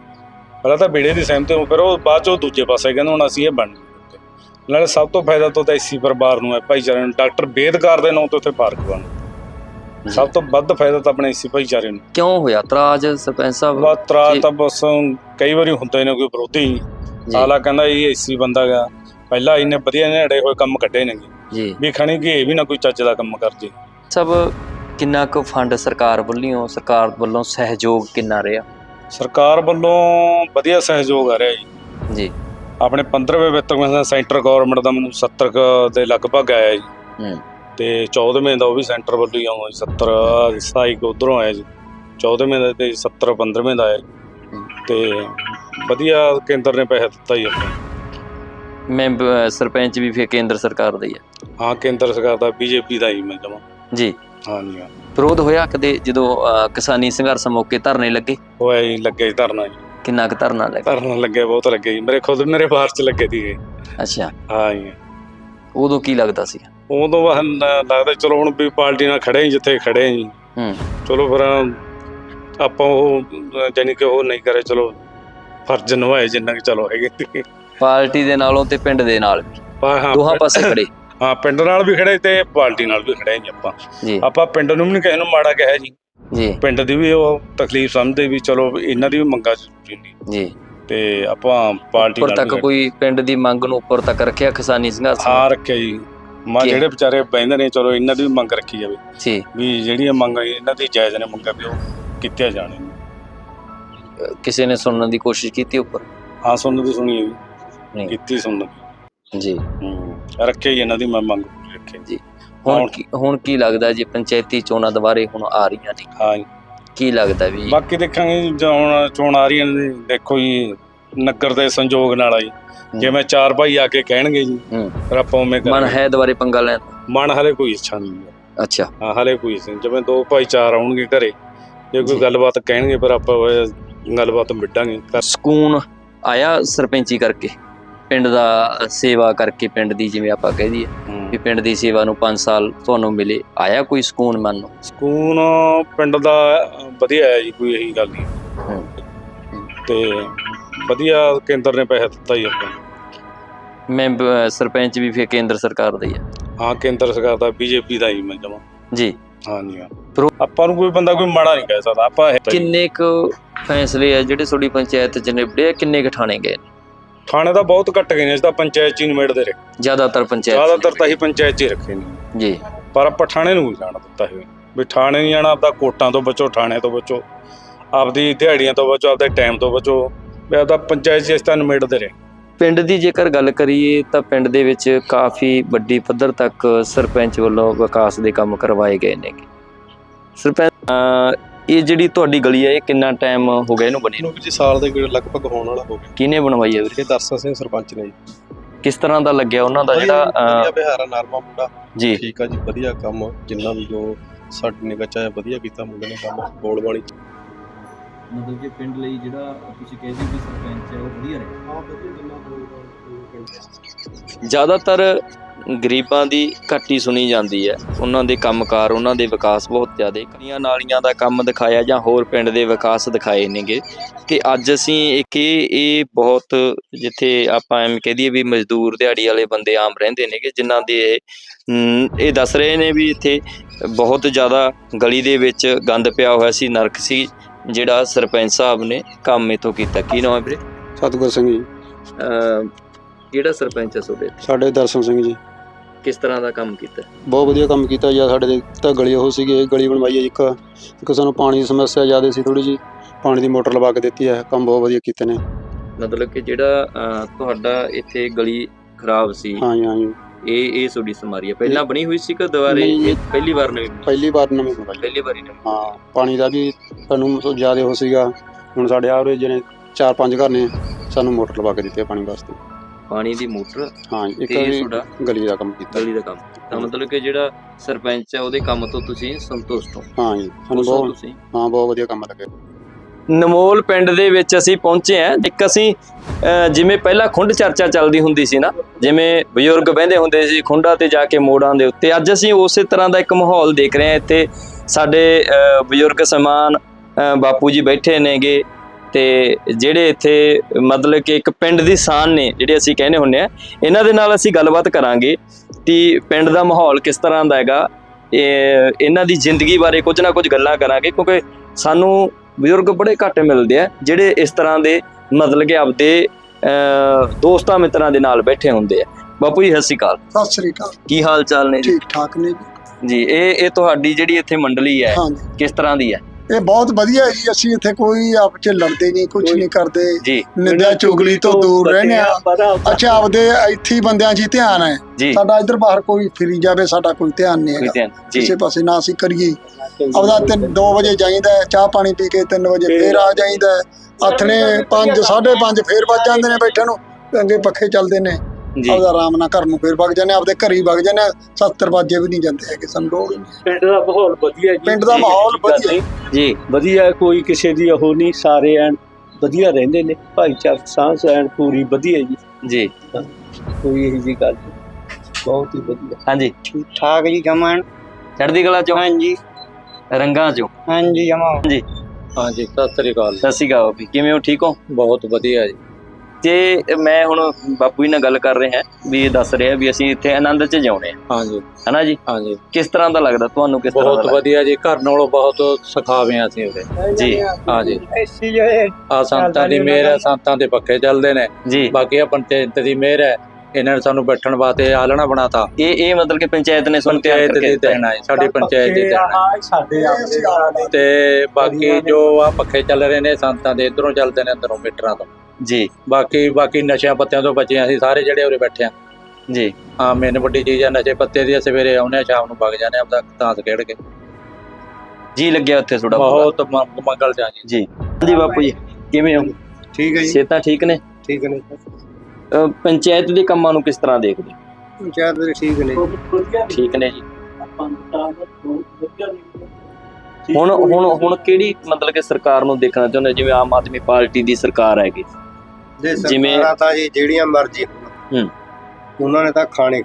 ਪਹਿਲਾਂ ਤਾਂ ਵਿਹੜੇ ਦੀ ਸਹਿਮਤੀ ਹੋ ਫਿਰ ਉਹ ਬਾਅਦ ਚੋਂ ਦੂਜੇ ਪਾਸੇ ਕਹਿੰਦੇ ਹੁਣ ਅਸੀਂ ਇਹ ਬਣ ਨਾਲੇ ਸਭ ਤੋਂ ਫਾਇਦਾ ਤਾਂ ਐਸੀ ਪਰਿਵਾਰ ਨੂੰ ਹੈ। ਭਾਈਚਾਰੇ ਨੂੰ, ਡਾਕਟਰ ਬੇਦਕਾਰ ਦੇ ਨਾਂ ਤੋਂ ਉੱਥੇ ਪਾਰਕ ਬਣ ਸਭ ਤੋਂ ਵੱਧ ਫਾਇਦਾ ਤਾਂ ਆਪਣੇ ਇਸੀ ਭਾਈਚਾਰੇ ਨੂੰ। ਕਿਉਂ ਹੋਇਆ? ਤਰਾਜ ਸਰਪੰਚ ਸਾਹਿਬ? ਬਾਤਰਾ ਜੀ। ਤਾਂ ਬਸ ਕਈ ਵਾਰੀ ਹੁੰਦੇ ਨੇ ਕੋਈ ਵਿਰੋਧੀ। ਆਲਾ ਕਹਿੰਦਾ ਇਹ ਏਸੀ ਬੰਦਾ ਗਾ। ਪਹਿਲਾਂ ਇਹਨੇ ਵਧੀਆ ਨੇੜੇ ਹੋਏ ਕੰਮ ਕੱਢੇ ਨੇ ਜੀ। ਵੀ ਖਣੀ ਕਿ ਇਹ ਵੀ ਨਾ ਕੋਈ ਚੱਜ ਦਾ ਕੰਮ ਕਰ ਜੇ ਸਭ ਕਿੰਨਾ ਕੁ ਫੰਡ ਸਰਕਾਰ ਵੱਲੋਂ ਸਰਕਾਰ ਵੱਲੋਂ ਸਹਿਯੋਗ ਕਿੰਨਾ ਰਿਹਾ? ਸਰਕਾਰ ਵੱਲੋਂ ਵਧੀਆ ਸਹਿਯੋਗ ਆ ਰਿਹਾ ਜੀ। ਜੀ। ਆਪਣੇ 15ਵੇਂ ਵਿੱਤ ਕਮਿਸ਼ਨ ਸੈਂਟਰ ਗਵਰਨਮੈਂਟ ਦਾ ਮੈਨੂੰ 70 ਕੁ ਦੇ ਲਗਭਗ ਆਇਆ ਜੀ। ਹੂੰ। ਤੇ 14ਵੇਂ ਦਾ ਉਹ ਵੀ ਸੈਂਟਰ ਵੱਲੋਂ ਹੀ ਆਉਂਦਾ ਜੀ 70 27 ਕੁ ਉਧਰੋਂ ਆਇਆ ਜੀ। 14ਵੇਂ ਦਾ ਤੇ 70 15ਵੇਂ ਦਾ ਆਇਆ। ਤੇ ਵਧੀਆ ਕੇਂਦਰ ਨੇ ਪੈਸਾ ਦਿੱਤਾ ਜੀ ਆਪਾਂ ਮੈਂ ਸਰਪੰਚ ਵੀ ਫਿਰ ਕੇਂਦਰ ਸਰਕਾਰ ਦਾ ਹੀ ਹੈ ਹਾਂ ਕੇਂਦਰ ਸਰਕਾਰ ਦਾ ਬੀਜੇਪੀ ਦਾ ਹੀ ਮੈਂ ਜਮਾ ਜੀ। ਹਾਂਜੀ ਹਾਂ ਵਿਰੋਧ ਹੋਇਆ ਕਦੇ ਜਦੋਂ ਕਿਸਾਨੀ ਸੰਘਰਸ਼ ਮੌਕੇ ਧਰਨੇ ਲੱਗੇ? ਹੋਇਆ ਜੀ ਲੱਗੇ ਜੀ ਧਰਨਾ ਜੀ। ਕਿੰਨਾ ਕੁ ਧਰਨਾ ਲੱਗਾ? ਧਰਨਾ ਲੱਗੇ ਬਹੁਤ ਲੱਗੇ ਜੀ। ਮੇਰੇ ਖੁਦ ਮੇਰੇ ਬਾਹਰ ਚ ਲੱਗੇ ਸੀਗੇ। ਅੱਛਾ। ਹਾਂ ਜੀ। ਉਦੋਂ ਕੀ ਲੱਗਦਾ ਸੀ? ਉਦੋਂ ਬਾਅਦ ਲੱਗਦਾ ਚਲੋ ਹੁਣ ਵੀ ਪਾਰਟੀ ਨਾਲ ਖੜੇ ਹਾਂ ਜਿੱਥੇ ਖੜੇ ਹਾਂ। ਚਲੋ ਫਿਰ ਆਪਾਂ ਉਹ ਜਾਨੀ ਕਿ ਉਹ ਨਹੀਂ ਕਰੇ ਚਲੋ ਫਰਜ਼ ਨਿਭਾਏ ਜਿੰਨਾ ਕਿ ਚਲੋ ਹੈਗੇ। ਪਾਰਟੀ ਦੇ ਨਾਲੋਂ ਤੇ ਪਿੰਡ ਦੇ ਨਾਲ ਵੀ। ਦੋਹਾਂ ਪਾਸੇ ਖੜੇ। ਹਾਂ ਪਿੰਡ ਨਾਲ ਵੀ ਖੜੇ ਤੇ ਪਾਰਟੀ ਨਾਲ ਵੀ ਖੜੇ ਜੀ ਆਪਾਂ। ਆਪਾਂ ਪਿੰਡ ਨੂੰ ਵੀ ਨਹੀਂ ਕਿਸੇ ਨੂੰ ਮਾੜਾ ਕਿਹਾ ਜੀ। ਜੀ। ਪਿੰਡ ਦੀ ਵੀ ਉਹ ਤਕਲੀਫ ਸਮਝਦੇ ਵੀ ਚਲੋ ਇਹਨਾਂ ਦੀ ਵੀ ਮੰਗਾਂ ਜ਼ਰੂਰੀ ਨੇ ਜੀ। ਤੇ ਆਪਾਂ ਪਾਰਟੀ ਉੱਪਰ ਨਾਲ ਤੱਕ ਵੀ ਕੋਈ ਪਿੰਡ ਦੀ ਮੰਗ ਨੂੰ ਉੱਪਰ ਤੱਕ ਰੱਖਿਆ ਕਿਸਾਨੀ ਸੰਘਰਸ਼? ਹਾਂ ਰੱਖਿਆ ਜੀ। ਮਾ? ਜਿਹੜੇ ਵਿਚਾਰੇ ਬੈਂਦੇ ਨੇ ਚਲੋ ਇਹਨਾਂ ਦੀ ਵੀ ਮੰਗ ਰੱਖੀ ਜਾਵੇ ਜੀ। ਵੀ ਜਿਹੜੀਆਂ ਮੰਗਾਂ ਇਹਨਾਂ ਦੀ ਜਾਇਜ਼ ਨੇ ਮੰਗਾਂ ਵੀ ਉਹ ਕੀਤੀਆਂ ਜਾਣ। ਕਿਸੇ ਨੇ ਸੁਣਨ ਦੀ ਕੋਸ਼ਿਸ਼ ਕੀਤੀ ਉੱਪਰ? ਹਾਂ ਸੁਣਨ ਦੀ ਸੁਣੀ ਹੈ ਜੀ। ਨਹੀਂ। ਕੀਤੀ ਸੁਣਨ ਦੀ। ਜੀ। ਹੂੰ ਰੱਖੇ ਜੀ ਇਹਨਾਂ ਦੀ ਮੈਂ ਮੰਗ ਰੱਖੇ ਜੀ। ਹੁਣ ਹੁਣ- ਕੀ ਲੱਗਦਾ ਜੇ ਪੰਚਾਇਤੀ ਚੋਣਾਂ ਦੁਬਾਰੇ ਹੁਣ ਆ ਰਹੀਆਂ ਨੇ? ਹਾਂ। ਕੀ ਲੱਗਦਾ ਵੀ? ਬਾਕੀ ਦੇਖਾਂਗੇ ਜੀ, ਹੁਣ ਚੋਣ ਆ ਰਹੀਆਂ ਨੇ ਦੇਖੋ ਜੀ ਨਗਰ ਦੇ ਸੰਯੋਗ ਨਾਲ ਆ ਜੀ। ਜੇ ਮੈਂ ਚਾਰ ਭਾਈ ਆ ਕੇ ਕਹਿਣਗੇ ਜੀ ਹੂੰ। ਫਿਰ ਆਪਾਂ ਉਵੇਂ ਮਨ ਕਰਾਂਗੇ। ਹੈ ਦੁਬਾਰੇ ਪੰਗਾ ਲੈਣ? ਮਨ ਹਲੇ ਕੋਈ ਇੱਛਾ ਨਹੀਂ ਹੈ। ਅੱਛਾ। ਹਾਂ ਹਲੇ ਕੋਈ ਨਹੀਂ। ਜਿਵੇਂ ਦੋ ਭਾਈ ਚਾਰ ਆਉਣਗੇ ਘਰੇ ਜੇ ਕੋਈ ਜੀ। ਗੱਲਬਾਤ ਕਹਿਣਗੇ ਫਿਰ ਆਪਾਂ ਉਹ ਗੱਲਬਾਤ ਮਿਟਾਂਗੇ। ਕਰ- ਸਕੂਨ ਆਇਆ ਸਰਪੰਚੀ ਕਰਕੇ? ਪਿੰਡ ਦਾ ਸੇਵਾ ਕਰਕੇ ਪਿੰਡ ਦੀ ਜਿਵੇਂ ਆਪਾਂ ਕਹਿ ਦਈਏ। ਵੀ ਪਿੰਡ ਦੀ ਸੇਵਾ ਨੂੰ 5 ਸਾਲ ਤੁਹਾਨੂੰ ਮਿਲੇ ਆਇਆ ਕੋਈ ਸਕੂਨ ਮਨ ਨੂੰ? ਸਕੂਨ ਪਿੰਡ ਦਾ ਵਧੀਆ ਹੈ ਜੀ ਕੋਈ ਇਹੀ ਗੱਲ ਨਹੀਂ। ਹੂੰ। ਤੇ ਵਧੀਆ ਕੇਂਦਰ ਨੇ ਪੈਸਾ ਦਿੱਤਾ ਜੀ ਆਪਾਂ ਨੂੰ। ਮੈਂ ਬ- ਸਰਪੰਚ ਵੀ ਫਿਰ ਕੇਂਦਰ ਸਰਕਾਰ ਦਾ ਹੀ ਹੈ ਹਾਂ ਕੇਂਦਰ ਸਰਕਾਰ ਦਾ ਬੀਜੇਪੀ ਦਾ ਹੀ ਮੈਂ ਜਮਾ ਜੀ। ਹਾਂਜੀ ਹਾਂ। ਪਰ- ਆਪਾਂ ਨੂੰ ਕੋਈ ਬੰਦਾ ਕੋਈ ਮਾੜਾ ਨਹੀਂ ਕਹਿ ਸਕਦਾ ਆਪਾਂ ਇਹ ਕਿੰਨੇ ਕੁ ਫੈਸਲੇ ਆ ਜਿਹੜੇ ਤੁਹਾਡੀ ਪੰਚਾਇਤ ਚ ਨਿਬੜੇ ਆ ਕਿੰਨੇ ਕੁ ਠਾਣੇ ਗਏ ਨੇ? ਥਾਣੇ ਤਾਂ ਬਹੁਤ ਘੱਟ ਗਏ ਨੇ ਤਾਂ ਪੰਚਾਇਤ ਚ ਹੀ ਨਿਬੇੜਦੇ ਰਹੇ। ਜ਼ਿਆਦਾਤਰ ਪੰਚਾਇਤ ਜ਼ਿਆਦਾਤਰ ਤਾਂ ਹੀ ਪੰਚਾਇਤ ਚ ਹੀ ਰੱਖੇ ਨੇ। ਜੀ। ਪਰ ਆਪਾਂ ਥਾਣੇ ਨੂੰ ਨਹੀਂ ਜਾਣ ਦਿੱਤਾ ਹੈ ਵੀ ਥਾਣੇ ਨਹੀਂ ਜਾਣਾ ਆਪਦਾ ਕੋਟਾਂ ਤੋਂ ਬਚੋ ਥਾਣੇ ਤੋਂ ਬਚੋ। ਆਪਦੀ ਦਿਹਾੜੀਆਂ ਤੋਂ ਬਚੋ ਆਪਦੇ ਟਾਈਮ ਤੋਂ ਬਚੋ। ਵੀ ਆਪਦਾ ਪੰਚਾਇਤ ਤਾਂ ਨਿਬੇੜਦੇ ਰਹੇ। ਪਿੰਡ ਦੀ ਜੇਕਰ ਗੱਲ ਕਰੀਏ ਤਾਂ ਪਿੰਡ ਦੇ ਵਿੱਚ ਕਾਫੀ ਵੱਡੀ ਪੱਧਰ ਤੱਕ ਸਰਪੰਚ ਵੱਲੋਂ ਵਿਕਾਸ ਦੇ ਕੰਮ ਕਰਵਾਏ ਗਏ ਨੇ ਸਰਪੰਚ ਇਹ ਜਿਹੜੀ ਤੁਹਾਡੀ ਗਲੀ ਹੈ ਇਹ ਕਿੰਨਾ ਟਾਈਮ ਹੋ ਗਿਆ ਇਹਨੂੰ ਬਣੀ ਨੂੰ? ਇਹਨੂੰ ਜੀ ਸਾਲ ਦੇ ਕੋਲ ਲਗਭਗ ਹੋਣ ਵਾਲਾ ਹੋ ਗਿਆ। ਕਿਹਨੇ ਬਣਵਾਈ ਹੈ ਵੀਰੇ? ਇਹ ਦਰਸ਼ਨ ਸਿੰਘ ਸਰਪੰਚ ਨੇ ਜੀ। ਕਿਸ ਤਰ੍ਹਾਂ ਦਾ ਲੱਗਿਆ ਉਹਨਾਂ ਦਾ ਵਧੀਆ ਜਿਹੜਾ ਜੀ, ਅਹ, ਵਧੀਆ ਬਿਹਾਰ ਨਰਮਾ ਮੁੰਡਾ। ਜੀ। ਠੀਕ ਆ ਜੀ ਵਧੀਆ ਕੰਮ ਜਿੰਨਾ ਵੀ ਜੋ ਸਾਡੀ ਨਿਗਾਹ ਚ ਆਇਆ ਵਧੀਆ ਕੀਤਾ ਮੁੰਡੇ ਨੇ ਕੰਮ ਬੋਲ ਵਾਲੀ ਮਤਲਬ ਕਿ ਪਿੰਡ ਲਈ ਜਿਹੜਾ ਤੁਸੀਂ ਕਹਿੰਦੇ ਵੀ ਸਰਪੰਚ ਹੈ ਉਹ ਵਧੀਆ ਰਿਹਾ। ਹਾਂ ਵਧੀਆ ਜਿੰਨਾ ਬੋਲ ਜ਼ਿਆਦਾਤਰ ਗਰੀਬਾਂ ਦੀ ਘੱਟ ਸੁਣੀ ਜਾਂਦੀ ਹੈ। ਉਹਨਾਂ ਦੇ ਕੰਮਕਾਰ ਉਹਨਾਂ ਦੇ ਵਿਕਾਸ ਬਹੁਤ ਜ਼ਿਆਦਾ। ਕਈਆਂ ਨਾਲੀਆਂ ਦਾ ਕੰਮ ਦਿਖਾਇਆ ਜਾਂ ਹੋਰ ਪਿੰਡ ਦੇ ਵਿਕਾਸ ਦਿਖਾਏ ਨੇਗੇ। ਤੇ ਅੱਜ ਅਸੀਂ ਇੱਕ ਇਹ ਬਹੁਤ ਜਿੱਥੇ ਆਪਾਂ ਐਵੇਂ ਕਹਿ ਦਈਏ ਵੀ ਮਜ਼ਦੂਰ ਦਿਹਾੜੀ ਵਾਲੇ ਬੰਦੇ ਆਮ ਰਹਿੰਦੇ ਨੇਗੇ ਜਿਨ੍ਹਾਂ ਦੇ ਇਹ ਦੱਸ ਰਹੇ ਨੇ ਵੀ ਇੱਥੇ ਬਹੁਤ ਜ਼ਿਆਦਾ ਗਲੀ ਦੇ ਵਿੱਚ ਗੰਦ ਪਿਆ ਹੋਇਆ ਸੀ ਨਰਕ ਸੀ। ਜਿਹੜਾ ਸਰਪੰਚ ਸਾਹਿਬ ਨੇ ਕੰਮ ਇਥੋਂ ਕੀਤਾ। ਕੀ ਨਾਮ ਹੈ ਵੀਰੇ? ਸਤਿਗੁਰ ਸਿੰਘ ਜੀ। ਅਹ, ਕਿਹੜਾ ਸਰਪੰਚ ਹੈ ਤੁਹਾਡੇ ਇੱਥੇ? ਸਾਡੇ ਦਰਸ਼ਨ ਸਿੰਘ ਜੀ। ਕਿਸ ਤਰ੍ਹਾਂ ਦਾ ਕੰਮ ਕੀਤਾ? ਬਹੁਤ ਵਧੀਆ ਕੰਮ ਕੀਤਾ ਜੀ। ਆਹ ਸਾਡੇ ਦੇ ਤਾਂ ਗਲੀ ਉਹ ਸੀਗੀ ਇਹ ਗਲੀ ਬਣਵਾਈ ਹੈ ਜੀ ਇੱਕ। ਇੱਕ ਸਾਨੂੰ ਪਾਣੀ ਦੀ ਸਮੱਸਿਆ ਜ਼ਿਆਦਾ ਸੀ ਥੋੜੀ ਜੀ ਪਾਣੀ ਦੀ ਮੋਟਰ ਲਵਾ ਕੇ ਦਿੱਤੀ ਹੈ। ਕੰਮ ਬਹੁਤ ਵਧੀਆ ਕੀਤੇ ਨੇ। ਮਤਲਬ ਕਿ ਜਿਹੜਾ ਅਹ, ਤੁਹਾਡਾ ਇੱਥੇ ਗਲੀ ਖਰਾਬ ਸੀ। ਹਾਂ ਜੀ ਹਾਂ ਜੀ। ਇਹ ਇਹ ਤੁਹਾਡੀ ਸਮਾਰੀ ਹੈ। ਪਹਿਲਾਂ ਬਣੀ ਹੋਈ ਸੀ ਕਿ ਦੁਬਾਰੇ ਨਹੀਂ, ਇਹ ਪਹਿਲੀ ਵਾਰ ਨਵੀਂ ਬਣੀ? ਪਹਿਲੀ ਵਾਰ ਨਵੀਂ ਬਣਵਾਈ ਪਹਿਲੀ ਵਾਰੀ ਨਵੀਂ ਹਾਂ ਪਾਣੀ ਦਾ ਵੀ ਸਾਨੂੰ ਜ਼ਿਆਦਾ ਹੋ ਸੀਗਾ। ਹੁਣ ਸਾਡੇ ਆਵਰੇ ਜਿਹੜੇ ਚਾਰ ਪੰਜ ਘਰ ਨੇ ਸਾਨੂੰ ਮੋਟਰ ਲਵਾ ਕੇ ਦਿੱਤੀ ਹੈ ਪਾਣੀ ਵਾਸਤੇ। ਪਾਣੀ ਦੀ ਮੋਟਰ? ਹਾਂ ਇੱਕ ਤੇ ਵੀ ਤੁਹਾਡਾ ਗਲੀ ਦਾ ਕੰਮ ਕੀਤਾ। ਗਲੀ ਦਾ ਕੰਮ ਤਾਂ ਮਤਲਬ ਕਿ ਜਿਹੜਾ ਸਰਪੰਚ ਹੈ ਉਹਦੇ ਕੰਮ ਤੋਂ ਤੁਸੀਂ ਸੰਤੁਸ਼ਟ ਹੋ? ਹਾਂ ਜੀ ਸਾਨੂੰ ਖੁਸ਼ ਹੋ ਬਹੁਤ ਤੁਸੀਂ? ਹਾਂ ਬਹੁਤ ਵਧੀਆ ਕੰਮ ਲੱਗਿਆ ਨਮੋਲ ਪਿੰਡ ਦੇ ਵਿੱਚ ਅਸੀਂ ਪਹੁੰਚੇ ਹਾਂ। ਇੱਕ ਅਸੀਂ ਅਹ, ਜਿਵੇਂ ਪਹਿਲਾਂ ਖੁੰਡ ਚਰਚਾ ਚੱਲਦੀ ਹੁੰਦੀ ਸੀ ਨਾ ਜਿਵੇਂ ਬਜ਼ੁਰਗ ਬਹਿੰਦੇ ਹੁੰਦੇ ਸੀ ਖੁੰਡਾਂ ਤੇ ਜਾ ਕੇ ਮੋੜਾਂ ਦੇ ਉੱਤੇ। ਅੱਜ ਅਸੀਂ ਉਸੇ ਤਰ੍ਹਾਂ ਦਾ ਇੱਕ ਮਾਹੌਲ ਦੇਖ ਰਹੇ ਹਾਂ। ਇੱਥੇ ਸਾਡੇ ਅਹ, ਬਜ਼ੁਰਗ ਸਮਾਨ ਬਾਪੂ ਜੀ ਬੈਠੇ ਨੇਗੇ ਤੇ ਜਿਹੜੇ ਇੱਥੇ ਮਤਲਬ ਕਿ ਇੱਕ ਪਿੰਡ ਦੀ ਸ਼ਾਨ ਨੇ ਜਿਹੜੇ ਅਸੀਂ ਕਹਿੰਦੇ ਹੁੰਨੇ ਆ ਇਹਨਾਂ ਦੇ ਨਾਲ ਅਸੀਂ ਗੱਲਬਾਤ ਕਰਾਂਗੇ ਕਿ ਪਿੰਡ ਦਾ ਮਾਹੌਲ ਕਿਸ ਤਰ੍ਹਾਂ ਦਾ ਹੈਗਾ ਇਹ ਇਹਨਾਂ ਦੀ ਜ਼ਿੰਦਗੀ ਬਾਰੇ ਕੁਝ ਨਾ ਕੁਝ ਗੱਲਾਂ ਕਰਾਂਗੇ ਕਿਉਂਕਿ ਸਾਨੂੰ ਬਜ਼ੁਰਗ ਬੜੇ ਘੱਟ ਮਿਲਦੇ ਆ ਜਿਹੜੇ ਇਸ ਤਰ੍ਹਾਂ ਦੇ ਮਤਲਬ ਕਿ ਆਪਦੇ ਦੋਸਤਾਂ ਮਿੱਤਰਾਂ ਦੇ ਨਾਲ ਬੈਠੇ ਹੁੰਦੇ ਆ। ਬਾਪੂ ਜੀ ਸਤਿ ਸ਼੍ਰੀ ਅਕਾਲ। ਸਤਿ ਸ੍ਰੀ ਅਕਾਲ। ਕੀ ਹਾਲ ਚਾਲ ਨੇ ਜੀ? ਠੀਕ ਠਾਕ ਨੇ ਜੀ। ਜੀ ਇਹ ਇਹ ਤੁਹਾਡੀ ਜਿਹੜੀ ਇੱਥੇ ਮੰਡਲੀ ਹੈ ਕਿਸ ਤਰ੍ਹਾਂ ਦੀ ਹੈ? ਇਹ ਬਹੁਤ ਵਧੀਆ ਜੀ ਅਸੀਂ ਇੱਥੇ ਕੋਈ ਆਪ ਚ ਲੜਦੇ ਨਹੀਂ ਕੁਝ ਨਹੀਂ ਕਰਦੇ। ਨਿੰਦਿਆ ਚੁਗਲੀ ਤੋਂ ਦੂਰ ਰਹਿੰਦੇ ਆ ਅੱਛਾ ਆਪਦੇ ਇੱਥੇ ਬੰਦਿਆਂ 'ਚ ਧਿਆਨ ਹੈ। ਸਾਡਾ ਇੱਧਰ ਬਾਹਰ ਕੋਈ ਫਿਰੀ ਜਾਵੇ ਸਾਡਾ ਕੋਈ ਧਿਆਨ ਨਹੀਂ ਹੈਗਾ। ਕਿਸੇ ਪਾਸੇ ਨਾ ਅਸੀਂ ਕਰੀਏ। ਆਪਦਾ 3 2 ਵਜੇ ਜਾਈਦਾ ਚਾਹ ਪਾਣੀ ਪੀ ਕੇ 3 ਵਜੇ ਫੇਰ ਆ ਜਾਈਦਾ। ਆਥਣੇ 5 5:30 ਫੇਰ ਵੱਜ ਜਾਂਦੇ ਨੇ ਬੈਠੇ ਨੂੰ। ਅੱਗੇ ਪੱਖੇ ਚੱਲਦੇ ਨੇ। ਆਪਦਾ ਆਰਾਮ ਨਾਲ ਘਰ ਨੂੰ ਫੇਰ ਵਗ ਜਾਂਦੇ ਆਪਦੇ ਘਰੀ ਵਗ ਜਾਂਦੇ 70 ਵਜੇ ਵੀ ਨਹੀਂ ਜਾਂਦੇ ਹੈਗੇ ਸਾਨੂੰ ਲੋੜ ਹੀ ਪਿੰਡ ਦਾ ਮਾਹੌਲ ਵਧੀਆ ਜੀ। ਪਿੰਡ ਦਾ ਮਾਹੌਲ ਵਧੀਆ। ਜੀ ਵਧੀਆ ਕੋਈ ਕਿਸੇ ਦੀ ਉਹ ਨਹੀਂ ਸਾਰੇ ਐਨ ਵਧੀਆ ਰਹਿੰਦੇ ਨੇ ਭਾਈਚਾਰਕ ਸਾਂਝ ਐਨ ਪੂਰੀ ਵਧੀਆ ਜੀ। ਜੀ। ਕੋਈ ਇਹੋ ਜਿਹੀ ਗੱਲ ਬਹੁਤ ਹੀ ਵਧੀਆ। ਹਾਂਜੀ। ਠੀਕ ਠਾਕ ਜੀ ਜਮਨ ਚੜ੍ਹਦੀ ਕਲਾ ਚੋਂ? ਹਾਂਜੀ। ਰੰਗਾਂ ਚੋਂ? ਹਾਂਜੀ ਜਮਾ। ਜੀ ਹਾਂਜੀ ਸਤਿ ਸ੍ਰੀ ਅਕਾਲ ਸਤਿ ਸ਼੍ਰੀ ਅਕਾਲ ਵੀ ਕਿਵੇਂ ਹੋ ਠੀਕ ਹੋ? ਬਹੁਤ ਵਧੀਆ ਜੀ। ਤੇ ਮੈਂ ਹੁਣ ਬਾਪੂ ਜੀ ਨਾਲ ਗੱਲ ਕਰ ਰਹੇ ਵੀ ਇਹ ਦੱਸ ਰਿਹਾ ਵੀ ਅਸੀਂ ਇੱਥੇ ਆਨੰਦ ਚ ਜਾਉਣੇ ਆ। ਹਾਂਜੀ। ਹਨਾ ਜੀ? ਹਾਂਜੀ। ਕਿਸ ਤਰ੍ਹਾਂ ਦਾ ਲੱਗਦਾ ਤੁਹਾਨੂੰ ਕਿਸ ਤਰ੍ਹਾਂ ਦਾ ਬਹੁਤ? ਵਧੀਆ ਜੀ ਘਰ ਨਾਲੋਂ ਬਹੁਤ ਸਖਾਵੇਂ ਆ ਅਸੀਂ ਉਰੇ। ਜੀ। ਹਾਂਜੀ। ਆ ਸੰਤਾਂ ਦੀ ਮਿਹਰ ਹੈ ਸੰਤਾਂ ਦੇ ਪੱਖੇ ਚੱਲਦੇ ਨੇ। ਜੀ। ਬਾਕੀ ਆ ਪੰਚਾਇਤ ਦੀ ਮਿਹਰ ਹੈ ਇਹਨਾਂ ਨੇ ਸਾਨੂੰ ਬੈਠਣ ਵਾਸਤੇ ਆਲਣਾ ਬਣਾਤਾ। ਇਹ ਇਹ ਮਤਲਬ ਕਿ ਪੰਚਾਇਤ ਨੇ ਸਾਨੂੰ ਤਿਆਰ ਕਰਕੇ। ਦੇਣਾ ਹੈ ਸਾਡੀ ਪੰਚਾਇਤ ਦੀ ਦੇਣਾ ਤੇ ਬਾਕੀ ਜੋ ਆ ਪੱਖੇ ਚੱਲ ਰਹੇ ਨੇ ਸੰਤਾਂ ਦੇ ਇਧਰੋਂ ਚੱਲਦੇ ਨੇ ਅੰਦਰੋਂ ਮੀਟਰਾਂ ਤੋਂ। ਜੀ। ਬਾਕੀ ਬਾਕੀ ਨਸ਼ਿਆਂ ਪੱਤਿਆਂ ਤੋਂ ਬਚੇ ਹਾਂ ਅਸੀਂ ਸਾਰੇ ਜਿਹੜੇ ਉਰੇ ਬੈਠੇ ਆ ਜੀ। ਹਾਂ ਮੇਨ ਵੱਡੀ ਚੀਜ਼ ਆ ਨਸ਼ੇ ਪੱਤੇ ਦੀ ਸਵੇਰੇ ਆਉਨੇ ਆ ਸ਼ਾਮ ਨੂੰ ਵਗ ਜਾਂਦੇ ਆ ਆਪਦਾ ਤਾਂਸ ਖੇਡ ਕੇ। ਜੀ ਲੱਗਿਆ ਉੱਥੇ ਥੋੜਾ ਬਹੁਤ ਮ- ਮੰਗਲ ਜਾ ਜੀ। ਜੀ। ਜੀ ਬਾਪੂ ਜੀ ਕਿਵੇਂ ਹੋ? ਠੀਕ ਹੈ ਸਿਹਤਾਂ ਠੀਕ ਨੇ? ਠੀਕ ਨੇ। ਅਹ ਪੰਚਾਇਤ ਦੇ ਕੰਮਾਂ ਨੂੰ ਕਿਸ ਤਰ੍ਹਾਂ ਦੇਖਦੇ ਹੋ? ਪੰਚਾਇਤ ਦੇ ਠੀਕ ਨੇ। ਠੀਕ ਨੇ ਜੀ। ਹੁਣ ਹੁਣ ਹੁਣ ਕਿਹੜੀ ਮਤਲਬ ਕਿ ਸਰਕਾਰ ਨੂੰ ਦੇਖਣਾ ਚਾਹੁੰਦੇ ਜਿਵੇਂ ਆਮ ਆਦਮੀ ਪਾਰਟੀ ਦੀ ਸਰਕਾਰ ਹੈਗੀ। ਜੇ ਜਿਵੇਂ- ਸਰਕਾਰਾਂ ਤਾਂ ਜੀ ਜਿਹੜੀਆਂ ਮਰਜ਼ੀ ਹੂੰ। ਉਹਨਾਂ ਨੇ ਤਾਂ ਖਾਣੇ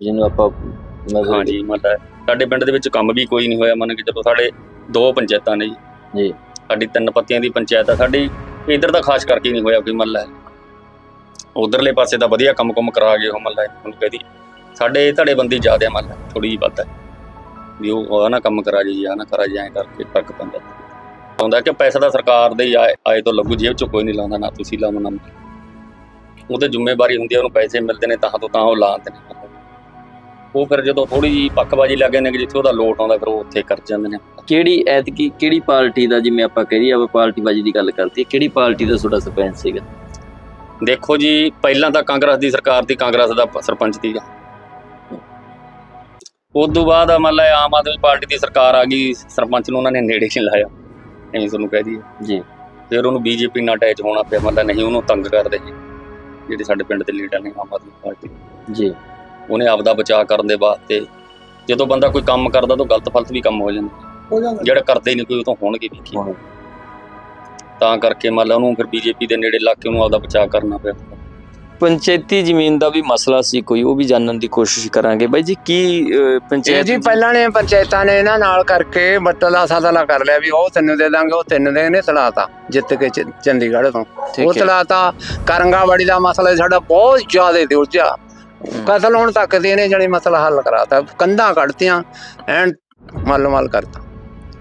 ਜਿਹਨੂੰ ਆਪਾਂ ਮਤਲਬ ਹਾਂਜੀ ਮਤਲਬ ਸਾਡੇ ਪਿੰਡ ਦੇ ਵਿੱਚ ਕੰਮ ਵੀ ਕੋਈ ਨਹੀਂ ਹੋਇਆ ਮੰਨ ਕੇ ਚਲੋ ਸਾਡੇ ਦੋ ਪੰਚਾਇਤਾਂ ਨੇ ਜੀ। ਜੀ। ਸਾਡੀ ਤਿੰਨ ਪੱਤੀਆਂ ਦੀ ਪੰਚਾਇਤ ਆ ਸਾਡੀ ਇਧਰ ਦਾ ਖਾਸ ਕਰਕੇ ਨਹੀਂ ਹੋਇਆ ਕੋਈ ਮੱਲਾ ਉਧਰਲੇ ਪਾਸੇ ਤਾਂ ਵਧੀਆ ਕੰਮ ਕੁਮ ਕਰਾ ਗਏ ਉਹ ਮੱਲਾ ਹੁਣ ਕਹਦੀ ਸਾਡੇ ਧੜੇ ਬੰਦੀ ਜ਼ਿਆਦਾ ਮੱਲਾ ਥੋੜੀ ਜਿਹੀ ਵੱਧ ਹੈ। ਵੀ ਉਹ ਆ ਨਾ ਕੰਮ ਕਰਾ ਜੀ ਆ ਨਾ ਕਰਾ ਜੀ ਐਂ ਕਰਕੇ ਫ਼ਰਕ ਪੈਂਦਾ। ਆਉਂਦਾ ਕਿ ਪੈਸਾ ਤਾਂ ਸਰਕਾਰ ਦੇ ਹੀ ਆਏ ਆਏ ਤੋਂ ਲੱਗੂ ਜੇਬ ਚ ਕੋਈ ਨਹੀਂ ਲਾਉਂਦਾ ਨਾ ਤੁਸੀਂ ਲਾਉਣਾ ਨਾ। ਉਹਦੇ ਜ਼ਿੰਮੇਵਾਰੀ ਹੁੰਦੀ ਹੈ ਉਹਨੂੰ ਪੈਸੇ ਮਿਲਦੇ ਨੇ ਤਾਂ ਤੋਂ ਤਾਂ ਉਹ ਲਾਉਂਦੇ ਨੇ। ਉਹ ਫਿਰ ਜਦੋਂ ਥੋੜੀ ਜਿਹੀ ਪੱਕਬਾਜੀ ਲੱਗ ਜਾਂਦੇ ਕਿ ਜਿੱਥੇ ਉਹਦਾ ਲੋਟ ਆਉਂਦਾ ਫਿਰ ਉਹ ਉੱਥੇ ਕਰ ਜਾਂਦੇ ਨੇ। ਕਿਹੜੀ ਐਤਕੀ ਕਿਹੜੀ ਪਾਰਟੀ ਦਾ ਜਿਵੇਂ ਆਪਾਂ ਕਹੀਏ ਆਪਾਂ ਪਾਰਟੀ ਬਾਜੀ ਦੀ ਗੱਲ ਕਰਦੀ ਹੈ ਕਿਹੜੀ ਪਾਰਟੀ ਦਾ ਤੁਹਾਡਾ ਸਰਪੰਚ ਸੀਗਾ? ਦੇਖੋ ਜੀ ਪਹਿਲਾਂ ਤਾਂ ਕਾਂਗਰਸ ਦੀ ਸਰਕਾਰ ਦੀ ਕਾਂਗਰਸ ਦਾ ਸਰਪੰਚ ਸੀਗਾ। ਉਸ ਤੋਂ ਬਾਅਦ ਮੰਨ ਲਾ ਆਮ ਆਦਮੀ ਪਾਰਟੀ ਦੀ ਸਰਕਾਰ ਆ ਗਈ ਸਰਪੰਚ ਨੂੰ ਉਹਨਾਂ ਨੇ ਨੇੜੇ ਨਹੀਂ ਲਾਇਆ। ਐਂ ਤੁਹਾਨੂੰ ਕਹਿ ਦਈਏ। ਜੀ। ਫਿਰ ਉਹਨੂੰ ਬੀਜੇਪੀ ਨਾਲ ਅਟੈਚ ਹੋਣਾ ਪਿਆ ਮੰਨ ਲਾ ਨਹੀਂ ਉਹਨੂੰ ਤੰਗ ਕਰਦੇ ਜਿਹੜੇ ਸਾਡੇ ਪਿੰਡ ਦੇ ਲੀਡਰ ਨੇ ਆਮ ਆਦਮੀ ਪਾਰਟੀ। ਜੀ। ਉਹਨੇ ਆਪਦਾ ਬਚਾਅ ਕਰਨ ਦੇ ਵਾਸਤੇ ਜਦੋਂ ਬੰਦਾ ਕੋਈ ਕੰਮ ਕਰਦਾ ਤਾਂ ਗਲਤ ਫਲਤ ਵੀ ਕੰਮ ਹੋ ਜਾਂਦਾ। ਜਿਹੜਾ ਕਰਦੇ ਹੀ ਨਹੀਂ ਕੋਈ ਉਹ ਤਾਂ ਹੋਣਗੇ ਵੀ ਕੀ। ਤਾਂ ਕਰਕੇ ਮੰਨ ਲਾ ਉਹਨੂੰ ਫਿਰ ਬੀਜੇਪੀ ਦੇ ਨੇੜੇ ਲੱਗ ਕੇ ਉਹਨੂੰ ਆਪਦਾ ਬਚਾਅ ਕਰਨਾ ਪਿਆ। ਪੰਚਾਇਤੀ ਜ਼ਮੀਨ ਦਾ ਵੀ ਮਸਲਾ ਸੀ ਕੋਈ ਉਹ ਵੀ ਜਾਣਨ ਦੀ ਕੋਸ਼ਿਸ਼ ਕਰਾਂਗੇ। ਬਾਈ ਜੀ ਕੀ ਪੰਚਾਇਤ ਜੀ ਪਹਿਲਾਂ ਨੇ ਪੰਚਾਇਤਾਂ ਨੇ ਇਹਨਾਂ ਨਾਲ ਕਰਕੇ ਮਤਲਾ ਸਾਦਲਾ ਕਰ ਲਿਆ ਵੀ ਉਹ ਤੈਨੂੰ ਦੇ ਦਾਂਗੇ ਉਹ ਤਿੰਨ ਦੇ ਨੇ ਤਲਾਤਾ ਜਿੱਤ ਕੇ ਚੰਡੀਗੜ੍ਹ ਤੋਂ। ਉਹ। ਤਲਾਤਾ ਕਰੰਗਾਵਾੜੀ ਦਾ ਮਸਲਾ ਸਾਡਾ ਬਹੁਤ ਜ਼ਿਆਦਾ ਤੇ ਉਲਝਿਆ। ਕਤਲ ਹੋਣ ਤੱਕ ਦੇ ਨੇ ਜਣੀ ਮਸਲਾ ਹੱਲ ਕਰਾਤਾ ਕੰਧਾਂ ਕੱਢਤੀਆਂ ਐਨ ਮੱਲ ਮੱਲ ਕਰਤਾ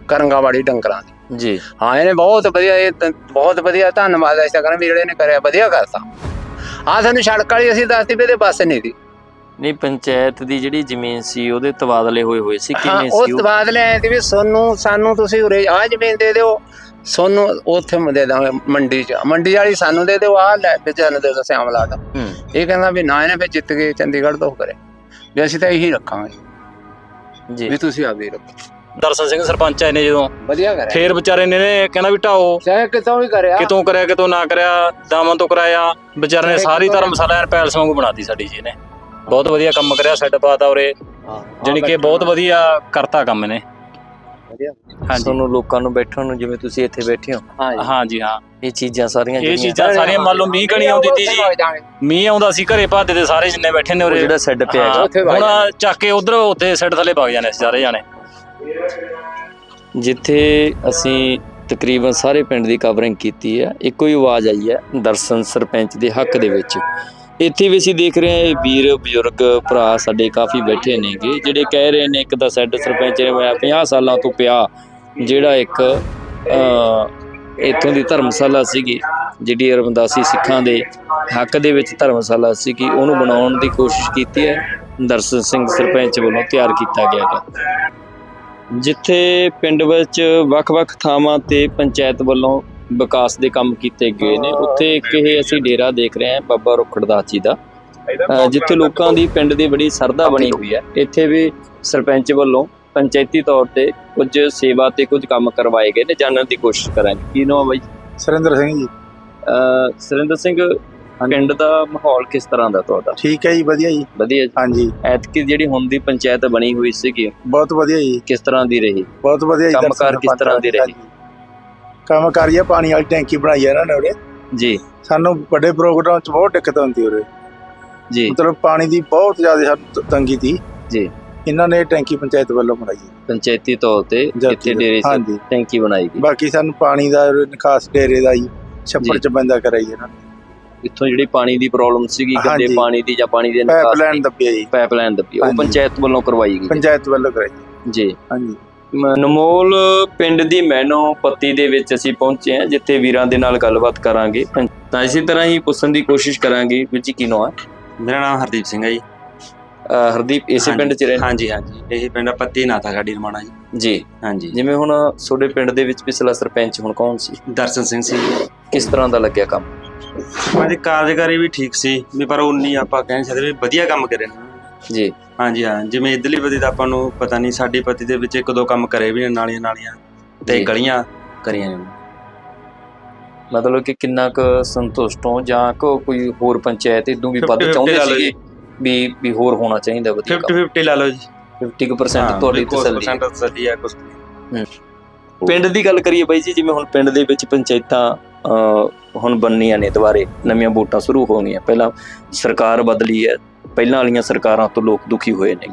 ਕਰੰਗਾਵਾੜੀ ਡੰਗਰਾਂ ਦੀ। ਜੀ। ਹਾਂ ਇਹਨੇ ਬਹੁਤ ਵਧੀਆ ਇਹ ਬਹੁਤ ਵਧੀਆ ਧੰਨਵਾਦ ਇਸ ਤਰ੍ਹਾਂ ਵੀ ਜਿਹੜੇ ਨੇ ਕਰਿਆ ਵਧੀਆ ਕਰਤਾ। ਆ ਸਾਨੂੰ ਸੜਕ ਵਾਲੀ ਅਸੀਂ ਦੱਸਤੀ ਵੀ ਇਹਦੇ ਬੱਸ ਨਹੀਂ ਦੀ। ਨਹੀਂ ਪੰਚਾਇਤ ਦੀ ਜਿਹੜੀ ਜ਼ਮੀਨ ਸੀ ਉਹਦੇ ਤਬਾਦਲੇ ਹੋਏ ਹੋਏ ਸੀ ਹਾਂ ਕਿਵੇਂ ਸੀ ਉਹ? ਬਾਅਦ ਲੈ ਆਏ ਤੇ ਵੀ ਸੋਨੂੰ ਸਾਨੂੰ ਤੁਸੀਂ ਉਰੇ ਆ ਜ਼ਮੀਨ ਦੇ ਦਿਓ ਸੋਨੂੰ ਉੱਥੇ ਮ- ਦੇ ਦਾਂਗੇ ਮੰਡੀ 'ਚ। ਮੰਡੀ ਵਾਲੀ ਸਾਨੂੰ ਦੇ ਦਿਓ ਆ ਲੈ ਤੇ ਸਾਨੂੰ ਦੇ ਦਿਓ ਸਿਆਮ ਲਾਟ। ਹੂੰ। ਇਹ ਕਹਿੰਦਾ ਵੀ ਨਾ ਇਹਨੇ ਫਿਰ ਜਿੱਤ ਕੇ ਚੰਡੀਗੜ੍ਹ ਤੋਂ ਕਰੇ। ਵੀ ਅਸੀਂ ਤਾਂ ਇਹੀ ਰੱਖਾਂਗੇ। ਜੀ। ਵੀ ਤੁਸੀਂ ਆਪਦੇ ਰੱਖੋ। ਦਰਸ਼ਨ ਸਿੰਘ ਸਰਪੰਚ ਆਏ ਨੇ ਜਦੋਂ। ਵਧੀਆ ਕਰਿਆ। ਫੇਰ ਵਿਚਾਰੇ ਨੇ ਨੇ ਕਹਿੰਦਾ ਵੀ ਢਾਓ। ਚਾਹੇ ਕਿਤੋਂ ਵੀ ਕਰਿਆ। ਕਿਤੋਂ ਕਰਿਆ ਕਿਤੋਂ ਨਾ ਕਰਿਆ ਦਾਮਨ ਤੋਂ ਕਰਾਇਆ। ਵਿਚਾਰੇ ਨੇ ਸਾਰੀ ਧਰਮਸ਼ਾਲਾ ਐਨ ਪੈਲਸ ਵਾਂਗੂ ਬਣਾਤੀ ਸਾਡੀ ਜੀ ਨੇ ਬਹੁਤ ਵਧੀਆ ਕੰਮ ਕਰਿਆ ਸੈੱਟ ਪਾਤਾ ਉਰੇ। ਜਾਣੀ ਕਿ ਬਹੁਤ ਵਧੀਆ ਕਰਤਾ ਕੰਮ ਨੇ ਹਾਂਜੀ। ਤੁਹਾਨੂੰ ਲੋਕਾਂ ਨੂੰ ਬੈਠਣ ਨੂੰ ਜਿਵੇਂ ਤੁਸੀਂ ਇੱਥੇ ਬੈਠੇ ਹੋ। ਹਾਂਜੀ ਹਾਂ। ਇਹ ਚੀਜ਼ਾਂ ਸਾਰੀਆਂ ਇਹ ਚੀਜ਼ਾਂ ਸਾਰੀਆਂ ਮੰਨ ਲਓ ਮੀਂਹ ਕਣੀ ਆਉਂਦੀ ਤੀ ਜੀ। ਮੀਂਹ ਆਉਂਦਾ ਸੀ ਘਰੇ ਭਾਦੇ ਦੇ ਸਾਰੇ ਜਿੰਨੇ ਬੈਠੇ ਨੇ ਉਹ ਉਰੇ। ਜਿਹੜਾ ਸੈੱਡ ਪਿਆ ਹੈਗਾ। ਹੁਣ ਚੱਕ ਕੇ ਉਧਰ ਉੱਥੇ ਸੈੱਟ ਥੱਲੇ ਵਗ ਜਾਣੇ ਸਾਰੇ ਜਾਣੇ। ਜਿੱਥੇ ਅਸੀਂ ਤਕਰੀਬਨ ਸਾਰੇ ਪਿੰਡ ਦੀ ਕਵਰਿੰਗ ਕੀਤੀ ਹੈ ਇੱਕੋ ਹੀ ਆਵਾਜ਼ ਆਈ ਹੈ ਦਰਸ਼ਨ ਸਰਪੰਚ ਦੇ ਹੱਕ ਦੇ ਵਿੱਚ। ਇੱਥੇ ਵੀ ਅਸੀਂ ਦੇਖ ਰਹੇ ਹਾਂ ਇਹ ਵੀਰ ਬਜ਼ੁਰਗ ਭਰਾ ਸਾਡੇ ਕਾਫੀ ਬੈਠੇ ਨੇਗੇ ਜਿਹੜੇ ਕਹਿ ਰਹੇ ਨੇ ਇੱਕ ਤਾਂ ਸੈੱਡ ਸਰਪੰਚ ਨੇ ਮੈਂ 50 ਸਾਲਾਂ ਤੋਂ ਪਿਆ ਜਿਹੜਾ ਇੱਕ ਅ, ਇੱਥੋਂ ਦੀ ਧਰਮਸ਼ਾਲਾ ਸੀਗੀ ਜਿਹੜੀ ਰਮਦਾਸੀ ਸਿੱਖਾਂ ਦੇ ਹੱਕ ਦੇ ਵਿੱਚ ਧਰਮਸ਼ਾਲਾ ਸੀਗੀ ਉਹਨੂੰ ਬਣਾਉਣ ਦੀ ਕੋਸ਼ਿਸ਼ ਕੀਤੀ ਹੈ ਦਰਸ਼ਨ ਸਿੰਘ ਸਰਪੰਚ ਵੱਲੋਂ ਤਿਆਰ ਕੀਤਾ ਗਿਆ ਹੈ। ਜਿੱਥੇ ਪਿੰਡ ਵਿੱਚ ਵੱਖ-ਵੱਖ ਥਾਵਾਂ ਤੇ ਪੰਚਾਇਤ ਵੱਲੋਂ ਵਿਕਾਸ ਦੇ ਕੰਮ ਕੀਤੇ ਗਏ ਨੇ ਉੱਥੇ ਇੱਕ ਇਹ ਅਸੀਂ ਡੇਰਾ ਦੇਖ ਰਹੇ ਹਾਂ ਬਾਬਾ ਰੁਖੜਦਾਸ ਜੀ ਦਾ। ਜਿੱਥੇ ਲੋਕਾਂ ਦੀ ਪਿੰਡ ਦੀ ਬੜੀ ਸਰਦਾ ਬਣੀ ਹੋਈ ਹੈ। ਇੱਥੇ ਵੀ ਸਰਪੰਚ ਵੱਲੋਂ ਪੰਚਾਇਤੀ ਤੌਰ ਤੇ ਕੁਝ ਸੇਵਾ ਤੇ ਕੁਝ ਕੰਮ ਕਰਵਾਏ ਗਏ ਨੇ ਜਾਣਨ ਦੀ ਕੋਸ਼ਿਸ਼ ਕਰਾਂਗੇ। ਕੀ ਨਾਮ ਹੈ ਬਾਈ? ਸੁਰਿੰਦਰ ਸਿੰਘ ਜੀ। ਸੁਰਿੰਦਰ ਸਿੰਘ ਪਿੰਡ ਦਾ ਮਾਹੌਲ ਕਿਸ ਤਰ੍ਹਾਂ ਦਾ ਤੁਹਾਡਾ? ਠੀਕ ਹੈ ਜੀ ਵਧੀਆ ਜੀ। ਵਧੀਆ ਹਾਂਜੀ। ਐਤਕੀ ਜਿਹੜੀ ਹੁਣ ਦੀ ਪੰਚਾਇਤ ਬਣੀ ਹੋਈ ਸੀਗੀ ਬਹੁਤ ਵਧੀਆ ਜੀ। ਕਿਸ ਤਰ੍ਹਾਂ ਦੀ ਰਹੀ? ਬਹੁਤ ਵਧੀਆ ਜੀ ਕੰਮਕਾਰ ਦਰਸ਼ਨ ਕਿਸ ਤਰ੍ਹਾਂ ਦੇ ਰਹੇ? ਹਾਂਜੀ। ਕੰਮ ਕਰੀਏ ਪਾਣੀ ਵਾਲੀ ਟੈਂਕੀ ਬਣਾਈ ਹੈ ਇਹਨਾਂ ਨੇ ਉਰੇ। ਜੀ। ਸਾਨੂੰ ਵੱਡੇ ਪ੍ਰੋਗਰਾਮ ਚ ਬਹੁਤ ਦਿੱਕਤ ਹੁੰਦੀ ਉਰੇ। ਜੀ। ਮਤਲਬ ਪਾਣੀ ਦੀ ਬਹੁਤ ਜ਼ਿਆਦਾ ਸਾਨੂੰ ਤ- ਤੰਗੀ ਸੀ। ਜੀ। ਇਹਨਾਂ ਨੇ ਇਹ ਟੈਂਕੀ ਪੰਚਾਇਤ ਵੱਲੋਂ ਬਣਾਈ ਹੈ ਪੰਚਾਇਤੀ ਤੌਰ ਤੇ ਜਾਤੀ ਇੱਥੇ। ਡੇਰੇ ਸੇ ਹਾਂਜੀ। ਟੈਂਕੀ ਬਣਾਈ ਗਈ। ਬਾਕੀ ਸਾਨੂੰ ਪਾਣੀ ਦਾ ਨਿਕਾਸ ਡੇਰੇ ਦਾ ਜੀ ਛੱਪੜ ਜੀ। ਚ ਬੰਦਾ ਕਰਾਈ ਇਹਨਾਂ ਨੇ। ਇੱਥੋਂ ਜਿਹੜੀ ਪਾਣੀ ਦੀ ਪ੍ਰੋਬਲਮ ਸੀਗੀ ਗੰਦੇ ਹਾਂਜੀ। ਪਾਣੀ ਦੀ ਜਾਂ ਪਾਣੀ ਦੇ ਪਾਈਪਲਾਈਨ ਦੱਬਿਆ ਜੀ ਪਾਈਪਲਾਈਨ ਦੱਬੀ ਉਹ ਹਾਂਜੀ। ਪੰਚਾਇਤ ਵੱਲੋਂ ਕਰਵਾਈ ਗਈ। ਪੰਚਾਇਤ ਵੱਲੋਂ ਕਰਾਈ ਜੀ। ਹਾਂਜੀ। ਮ- ਨਮੋਲ ਪਿੰਡ ਦੀ ਮੈਨੋ ਪੱਤੀ ਦੇ ਵਿੱਚ ਅਸੀਂ ਪਹੁੰਚੇ ਹਾਂ ਜਿੱਥੇ ਵੀਰਾਂ ਦੇ ਨਾਲ ਗੱਲਬਾਤ ਕਰਾਂਗੇ। ਪੰ- ਤਾਂ ਇਸੇ ਤਰ੍ਹਾਂ ਹੀ ਪੁੱਛਣ ਦੀ ਕੋਸ਼ਿਸ਼ ਕਰਾਂਗੇ। ਜੀ ਕੀ ਨਾਮ ਹੈ? ਮੇਰਾ ਨਾਮ ਹਰਦੀਪ ਸਿੰਘ ਹੈ ਜੀ। ਹਰਦੀਪ ਇਸੇ ਹਾਂਜੀ। ਪਿੰਡ 'ਚ ਰਹਿੰਦੇ? ਹਾਂਜੀ ਹਾਂਜੀ। ਇਹ ਪਿੰਡ ਪੱਤੀ ਨਾਥਾ ਸਾਡੀ ਰਮਾਣਾ ਜੀ। ਜੀ। ਹਾਂਜੀ। ਜਿਵੇਂ ਹੁਣ ਤੁਹਾਡੇ ਪਿੰਡ ਦੇ ਵਿੱਚ ਪਿਛਲਾ ਸਰਪੰਚ ਹੁਣ ਕੌਣ ਸੀ? ਦਰਸ਼ਨ ਸਿੰਘ ਸੀ ਕਿਸ ਤਰ੍ਹਾਂ ਦਾ ਲੱਗਿਆ ਕੰਮ? ਉਹਦੀ ਕਾਰਜਕਾਰੀ ਵੀ ਠੀਕ ਸੀ ਵੀ ਪਰ ਉਨੀ ਆਪਾਂ ਕਹਿ ਨਹੀਂ ਸਕਦੇ ਵੀ ਵਧੀਆ ਕੰਮ ਕਰੇ। ਨੇ ਜੀ। ਹਾਂਜੀ ਹਾਂ ਜਿਵੇਂ ਇਧਰਲੀ ਪਤੀ ਦਾ ਆਪਾਂ ਨੂੰ ਪਤਾ ਨਹੀਂ ਸਾਡੀ ਪਤੀ ਦੇ ਵਿੱਚ ਇੱਕ ਦੋ ਕੰਮ ਕਰੇ ਵੀ ਨੇ ਨਾਲੀਆਂ ਨਾਲੀਆਂ ਤੇ ਜੀ। ਗਲੀਆਂ। ਕਰੀਆਂ ਨੇ। ਮਤਲਬ ਕਿ ਕਿੰਨਾ ਕੁ ਸੰਤੁਸ਼ਟ ਹੋ ਜਾਂ ਕੋ ਕੋਈ ਹੋਰ ਪੰਚਾਇਤ ਇਦੋਂ ਵੀ ਵੱਧ 50-50 ਚਾਹੁੰਦੇ ਲਾ ਲਓ ਸੀਗੇ ਵੀ ਵੀ ਹੋਰ ਹੋਣਾ ਚਾਹੀਦਾ ਵਧੀਆ 50 50 ਲਾ ਲਓ ਜੀ। 50% ਤੁਹਾਡੀ ਤਸੱਲੀ ਹੈ। 50% ਤਸੱਲੀ ਹੈ ਕੁਝ ਪਿੰਡ ਦੀ ਗੱਲ ਕਰੀਏ ਬਾਈ ਜੀ ਜਿਵੇਂ ਹੁਣ ਪਿੰਡ ਦੇ ਵਿੱਚ ਪੰਚਾਇਤਾਂ ਹੁਣ ਬਣਨੀਆਂ ਨੇ ਦੁਬਾਰੇ ਨਵੀਆਂ ਵੋਟਾਂ ਸ਼ੁਰੂ ਹੋ ਗਈਆਂ। ਪਹਿਲਾਂ ਸਰਕਾਰ ਬਦਲੀ ਹੈ ਪਹਿਲਾਂ ਵਾਲੀਆਂ ਸਰਕਾਰਾਂ ਤੋਂ ਲੋਕ ਦੁਖੀ ਹੋਏ ਨੇ।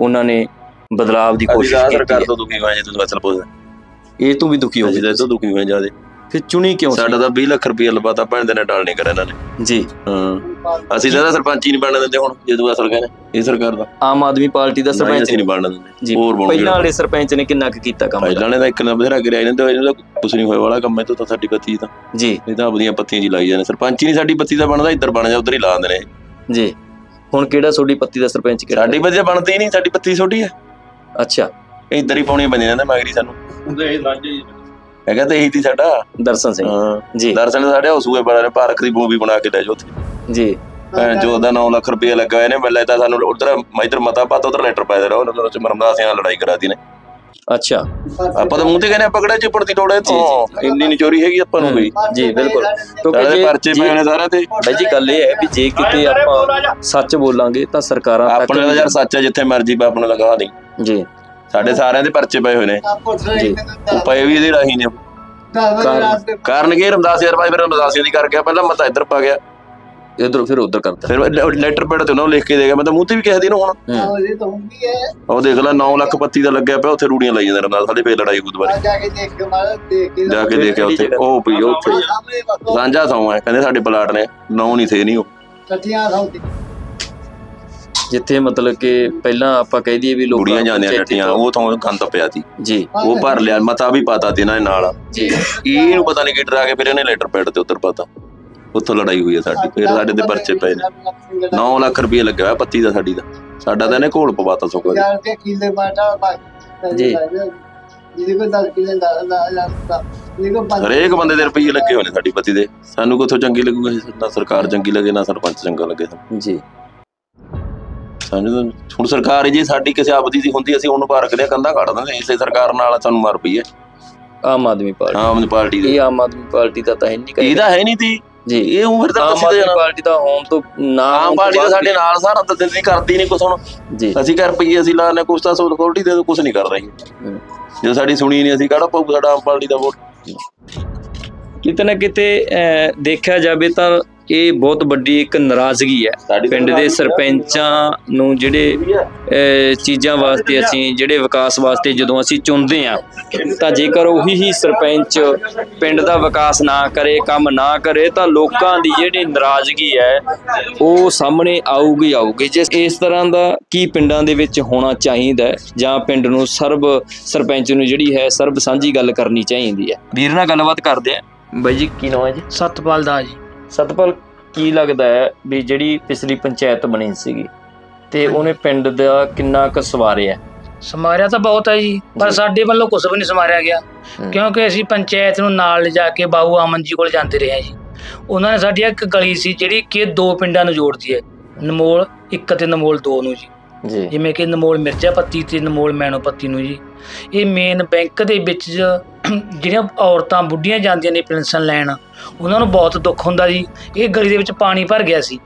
ਉਹਨਾਂ ਨੇ ਬਦਲਾਵ ਦੀ ਕੋਸ਼ਿਸ਼ ਕੀਤੀ ਸਰਕਾਰ। ਤੋਂ ਦੁਖੀ ਹੋਏ ਜੇ ਤੁਸੀਂ ਅਸਲ ਪੁੱਛਦੇ ਇਹ ਤੋਂ ਵੀ ਦੁਖੀ ਹੋ ਗਏ ਇਹ ਤੋਂ ਦੁਖੀ ਹੋਏ ਜਿਆਦੇ। ਫਿਰ ਚੁਣੀ ਕਿਉਂ? ਸਾਡਾ ਤਾਂ 20 ਲੱਖ ਰੁਪਏ ਲਵਾਤਾ ਭੈਣ ਦੇ ਨੇ ਟਾਲ ਨਹੀਂ ਕਰਿਆ ਇਹਨਾਂ ਨੇ। ਜੀ। ਹਾਂ। ਅਸੀਂ ਤਾਂ ਸਰਪੰਚ ਹੀ ਨਹੀਂ ਬਣਨ ਦਿੰਦੇ ਹੁਣ ਜੇ ਤੂੰ ਅਸਲ ਕਹਿੰਦੇ ਇਹ ਸਰਕਾਰ ਦਾ। ਆਮ ਆਦਮੀ ਪਾਰਟੀ ਦਾ ਸਰਪੰਚ ਨਹੀਂ ਬਣਨ ਦਿੰਦੇ। ਜੀ ਹੋਰ ਬਣੋ ਪਹਿਲਾਂ ਵਾਲੇ ਸਰਪੰਚ ਨੇ ਕਿੰਨਾ ਕੁ ਕੀਤਾ ਕੰਮ ਪਹਿਲਾਂ ਨੇ ਤਾਂ ਇੱਕ ਨਾ ਬਥੇਰਾ ਕਰਿਆ ਇਹਨਾਂ ਦਾ ਕੁਝ ਨਹੀਂ ਹੋਇਆ ਵਾਲਾ ਕੰਮ ਇਹ ਤੋਂ ਤਾਂ ਸਾਡੀ ਪੱਤੀ ਤਾਂ। ਜੀ। ਇਹ ਤਾਂ ਆਪਣੀਆਂ ਪੱਤੀਆਂ ਜੀ ਲਾਈ ਜਾਂਦੇ। ਸਰਪੰਚ ਹੀ ਨਹੀਂ ਸਾਡੀ ਪੱਤੀ ਦਾ ਬਣਦਾ ਇੱਧਰ ਬਣ ਜਾ ਉੱਧਰ ਹੀ ਲਾ ਦਿੰਦੇ ਨੇ। ਜੀ। ਹੁਣ ਕਿਹੜਾ ਤੁਹਾਡੀ ਪੱਤੀ ਦਾ ਸਰਪੰਚ ਕਿਹੜਾ? ਸਾਡੀ ਪੱਤੀ ਤਾਂ ਬਣਦੀ ਹੀ ਨਹੀਂ ਸਾਡੀ ਪੱਤੀ ਛੋਟੀ ਹੈ। ਅੱਛਾ। ਇੱਧਰ ਹੀ ਪਾਉਣੀ ਬਣ ਜਾਂਦੇ ਮਗਰੀ ਸਾਨੂੰ। ਹੈਗਾ ਤਾਂ ਇਹੀ ਤੀ ਸਾਡਾ। ਦਰਸ਼ਨ ਸਿੰਘ। ਹਾਂ। ਜੀ। ਦਰਸ਼ਨ ਸਾਡੇ ਹਸੂਏ ਬਣਾ ਨੇ ਪਾਰਕ ਦੀ ਮੂਵੀ ਬਣਾ ਕੇ ਲੈ ਜਾਓ ਉੱਥੇ। ਜੀ। ਭੈਣ ਜੋ ਦਾ 9 ਲੱਖ ਰੁਪਏ ਲੱਗਾ ਇਹਨੇ ਬੱਲੇ ਤਾਂ ਸਾਨੂੰ ਉਧਰ ਮੈਂ ਇਧਰ ਮਤਾ ਪਾਤਾ ਉਧਰ ਲੈਟਰ ਪਾਇਆ ਰਿਹਾ ਉਹਨਾਂ ਚ ਮਰਮਦਾਸ ਨਾਲ ਲੜਾਈ ਕਰਾਤੀ ਨੇ। ਅੱਛਾ। ਆਪਾਂ ਤਾਂ ਮੂੰਹ ਤੇ ਕਹਿੰਦੇ ਆਪਾਂ ਕਿਹੜਾ ਚਿਪੜ ਦੀ ਟੋੜੇ ਤੋਂ ਇੰਨੀ ਨੀ ਚੋਰੀ ਹੈਗੀ ਆਪਾਂ ਨੂੰ ਕੋਈ। ਜੀ ਬਿਲਕੁਲ। ਕਿਉਂਕਿ ਸਾਰੇ ਜੇ ਪਰਚੇ ਪਏ ਨੇ ਸਾਰਿਆਂ ਤੇ। ਬਾਈ ਜੀ ਗੱਲ ਇਹ ਹੈ ਵੀ ਜੇ ਕਿਤੇ ਆਪਾਂ ਸੱਚ ਬੋਲਾਂਗੇ ਤਾਂ ਸਰਕਾਰਾਂ ਤੱਕ ਆਪਣੇ ਦਾ ਯਾਰ ਸੱਚ ਹੈ ਜਿੱਥੇ ਮਰਜ਼ੀ ਪਾ ਆਪਣੇ ਲਗਾ ਨਹੀਂ ਜੀ। ਸਾਡੇ ਸਾਰਿਆਂ ਦੇ ਪਰਚੇ ਪਏ ਹੋਏ ਨੇ। ਜੀ। ਉਹ ਪਏ ਵੀ ਇਹਦੇ ਰਾਹੀਂ ਨੇ। ਕਾਰਨ- ਕੀ ਰਮਦਾਸ ਯਾਰ ਭਾਈ ਫਿਰ ਰਮਦਾਸੀਆਂ ਦੀ ਕਰ ਗਿਆ ਪਹਿਲਾਂ ਮਤਾ ਇੱਧਰ ਪਾ ਗਿਆ। ਇਧਰੋਂ ਫਿਰ ਉਧਰ ਕਰਦਾ ਫਿਰ ਲੈਟਰ ਪੈਡ ਤੇ ਉਹਨਾਂ ਨੂੰ ਲਿਖ ਕੇ ਦੇ ਗਿਆ। ਮੈਂ ਤਾਂ ਮੂੰਹ ਤੇ ਵੀ ਕਹਿ ਦੀ ਨਾ ਹੁਣ। ਉਹ ਦੇਖ ਲੈ 9 ਲੱਖ ਪੱਤੀ ਦਾ ਲੱਗਿਆ ਪਿਆ ਉੱਥੇ ਰੂੜੀਆਂ ਲਾਈ ਜਾਂਦੇ ਰਮਦਾਸ। ਸਾਡੇ ਫੇਰ ਲੜਾਈ ਗੁੱਦਵਾਰੇ ਜਾ ਕੇ ਦੇਖਿਆ ਉੱਥੇ। ਉਹ ਪਈ ਉੱਥੇ। ਸਾਂਝਾ ਥਾਂ ਹੈ। ਕਹਿੰਦੇ ਸਾਡੇ ਪਲਾਟ ਨੇ। ਨੌ ਨਹੀਂ ਥੇ ਨਹੀਂ ਉਹ। ਜਿੱਥੇ ਮਤਲਬ ਕਿ ਪਹਿਲਾਂ ਆਪਾਂ ਕਹਿ ਦਈਏ ਵੀ ਲੋਕ ਬੁੜੀਆਂ ਜਾਂਦੀਆਂ ਟੱਟੀਆਂ ਉਹ ਥਾਂ ਗੰਦ ਪਿਆ ਸੀ। ਜੀ। ਉਹ ਭਰ ਲਿਆ ਮਤਾ ਵੀ ਪਾਤਾ ਤੇ ਇਹਨਾਂ ਦੇ ਨਾਲ। ਜੀ। ਇਹਨੂੰ ਪਤਾ ਨਹੀਂ ਕਿ ਡਰਾ ਕੇ ਫਿਰ ਇਹਨੇ ਲੈਟਰ ਪੈਡ ਤੇ ਉੱਤਰ ਪਾਤਾ। ਉੱਥੋਂ ਲੜਾਈ ਹੋਈ ਹੈ ਸਾਡੀ ਫਿਰ ਸਾਡੇ ਤੇ ਪਰਚੇ ਪਏ ਨੇ। 9 ਲੱਖ ਰੁਪਏ ਲੱਗਿਆ ਹੋਇਆ ਪੱਤੀ ਦਾ ਸਾਡੀ ਦਾ। ਸਾਡਾ ਤਾਂ ਇਹਨੇ ਘੋਲ ਪਵਾਤਾ ਸੋਕਾ ਜੀ। ਹਰੇਕ ਬੰਦੇ ਦੇ ਰੁਪਏ ਲੱਗੇ ਹੋਏ ਨੇ ਸਾਡੀ ਪੱਤੀ ਦੇ। ਸਾਨੂੰ ਕਿੱਥੋਂ ਚੰਗੀ ਲੱਗੂਗੀ? ਨਾ ਸਰਕਾਰ ਚੰਗੀ ਲੱਗੇ ਨਾ ਸਰਪੰਚ ਚੰਗਾ ਲੱਗੇ। ਜੀ। ਤਾਂ ਹੁਣ ਸਰਕਾਰ ਜੀ ਸਾਡੀ ਕਿਸੇ ਆਪਦੀ ਦੀ ਹੁੰਦੀ ਅਸੀਂ ਉਹਨੂੰ ਪਾਰ ਕਰਿਆ ਕੰਧਾਂ ਕੱਢ ਦਿੰਦੇ। ਇਸੇ ਸਰਕਾਰ ਨਾਲ ਸਾਨੂੰ ਮਾਰ ਪਈ ਹੈ। ਆਮ ਆਦਮੀ ਪਾਰਟੀ। ਆਮ ਆਦਮੀ ਪਾਰਟੀ ਦੇ। ਇਹ ਆਮ ਆਦਮੀ ਪਾਰਟੀ ਦਾ ਤਾਂ ਹੈ ਨਹੀਂ ਕਦੇ। ਇਹਦਾ ਹੈ ਨਹੀਂ ਤੀ। ਜੀ। ਇਹ ਉਮਰ ਤਾਂ ਅਸੀਂ ਆਦਮੀ ਦੇਣਾ ਪਾਰਟੀ ਦਾ ਹੋਣ ਤੋਂ ਨਾ ਆਮ ਤੋਂ ਪਾਰਟੀ ਤਾਂ ਬਾਅਦ ਸਾਡੇ ਨਾਲ ਸਾਰਾ ਤਾਂ ਦਿੰਦੀ ਕਰਦੀ ਨਹੀਂ ਕੁਛ ਹੁਣ। ਜੀ। ਅਸੀਂ ਕਰ ਪਈਏ ਅਸੀਂ ਲਾਣੇ ਕੁਛ ਤਾਂ ਸੋਲਟੀ ਦੇ ਕੁਛ ਨਹੀਂ ਕਰ ਰਹੀ। ਜੇ ਸਾਡੀ ਸੁਣੀ ਨਹੀਂ ਅਸੀਂ ਕਿਹੜਾ ਪਾਉ ਸਾਡਾ ਆਮ ਪਾਰਟੀ ਦਾ ਵੋਟ? ਕਿਤੇ ਨਾ ਕਿਤੇ ਦੇਖਿਆ ਜਾਵੇ ਤਾਂ ਇਹ ਬਹੁਤ ਵੱਡੀ ਇੱਕ ਨਾਰਾਜ਼ਗੀ ਹੈ। ਪਿੰਡ ਦੇ ਸਰਪੰਚਾਂ ਨੂੰ ਜਿਹੜੇ ਚੀਜ਼ਾਂ ਵਾਸਤੇ ਅਸੀਂ ਜਿਹੜੇ ਵਿਕਾਸ ਵਾਸਤੇ ਜਦੋਂ ਅਸੀਂ ਚੁਣਦੇ ਆ ਤਾਂ ਜੇਕਰ ਉਹੀ ਹੀ ਸਰਪੰਚ ਪਿੰਡ ਦਾ ਵਿਕਾਸ ਨਾ ਕਰੇ ਕੰਮ ਨਾ ਕਰੇ ਤਾਂ ਲੋਕਾਂ ਦੀ ਜਿਹੜੀ ਨਾਰਾਜ਼ਗੀ ਹੈ ਉਹ ਸਾਹਮਣੇ ਆਊਗੀ ਆਊਗੀ। ਜੇ ਇਸ ਤਰ੍ਹਾਂ ਦਾ ਕੀ ਪਿੰਡਾਂ ਦੇ ਵਿੱਚ ਹੋਣਾ ਚਾਹੀਦਾ ਹੈ ਜਾਂ ਪਿੰਡ ਨੂੰ ਸਰਬ ਸਰਪੰਚ ਨੂੰ ਜਿਹੜੀ ਹੈ ਸਰਬ ਸਾਂਝੀ ਗੱਲ ਕਰਨੀ ਚਾਹੀਦੀ ਹੈ। ਵੀਰ ਨਾਲ ਗੱਲਬਾਤ ਕਰਦੇ ਆ ਬਾਈ ਜੀ ਕੀ ਨਾਮ ਹੈ ਜੀ? ਸਤਪਾਲ ਦਾ ਜੀ। ਸਤਪਾਲ ਕੀ ਲੱਗਦਾ ਹੈ ਵੀ ਜਿਹੜੀ ਪਿਛਲੀ ਪੰਚਾਇਤ ਬਣੀ ਸੀਗੀ ਤੇ ਉਹਨੇ ਪਿੰਡ ਦਾ ਕਿੰਨਾ ਕੁ ਸਵਾਰਿਆ? ਸਮਾਰਿਆ ਤਾਂ ਬਹੁਤ ਹੈ ਜੀ ਪਰ ਸਾਡੇ ਵੱਲੋਂ ਕੁਝ ਵੀ ਨਹੀਂ ਸਮਾਰਿਆ ਗਿਆ। ਕਿਉਂਕਿ ਅਸੀਂ ਪੰਚਾਇਤ ਨੂੰ ਨਾਲ ਲਿਜਾ ਕੇ ਬਾਬੂ ਅਮਨ ਜੀ ਕੋਲ ਜਾਂਦੇ ਰਹੇ ਹਾਂ ਜੀ। ਉਹਨਾਂ ਨੇ ਸਾਡੀ ਇੱਕ ਗਲੀ ਸੀ ਜਿਹੜੀ ਕਿ ਦੋ ਪਿੰਡਾਂ ਨੂੰ ਜੋੜਦੀ ਹੈ। ਨਮੋਲ 1 ਤੇ ਨਮੋਲ 2 ਨੂੰ ਜੀ। ਜੀ। ਜਿਵੇਂ ਕਿ ਨਮੋਲ ਮਿਰਚਾ ਪੱਤੀ ਤੇ ਨਮੋਲ ਮੈਣੋ ਪੱਤੀ ਨੂੰ ਜੀ। ਇਹ ਮੇਨ ਬੈਂਕ ਦੇ ਵਿੱਚ ਜ- ਜਿਹੜੀਆਂ ਔਰਤਾਂ ਬੁੱਢੀਆਂ ਜਾਂਦੀਆਂ ਨੇ ਪੈਨਸ਼ਨ ਲੈਣ, ਉਹਨਾਂ ਨੂੰ ਬਹੁਤ ਦੁੱਖ ਹੁੰਦਾ ਜੀ। ਇਹ ਗਲੀ ਦੇ ਵਿੱਚ ਪਾਣੀ ਭਰ ਗਿਆ ਸੀ।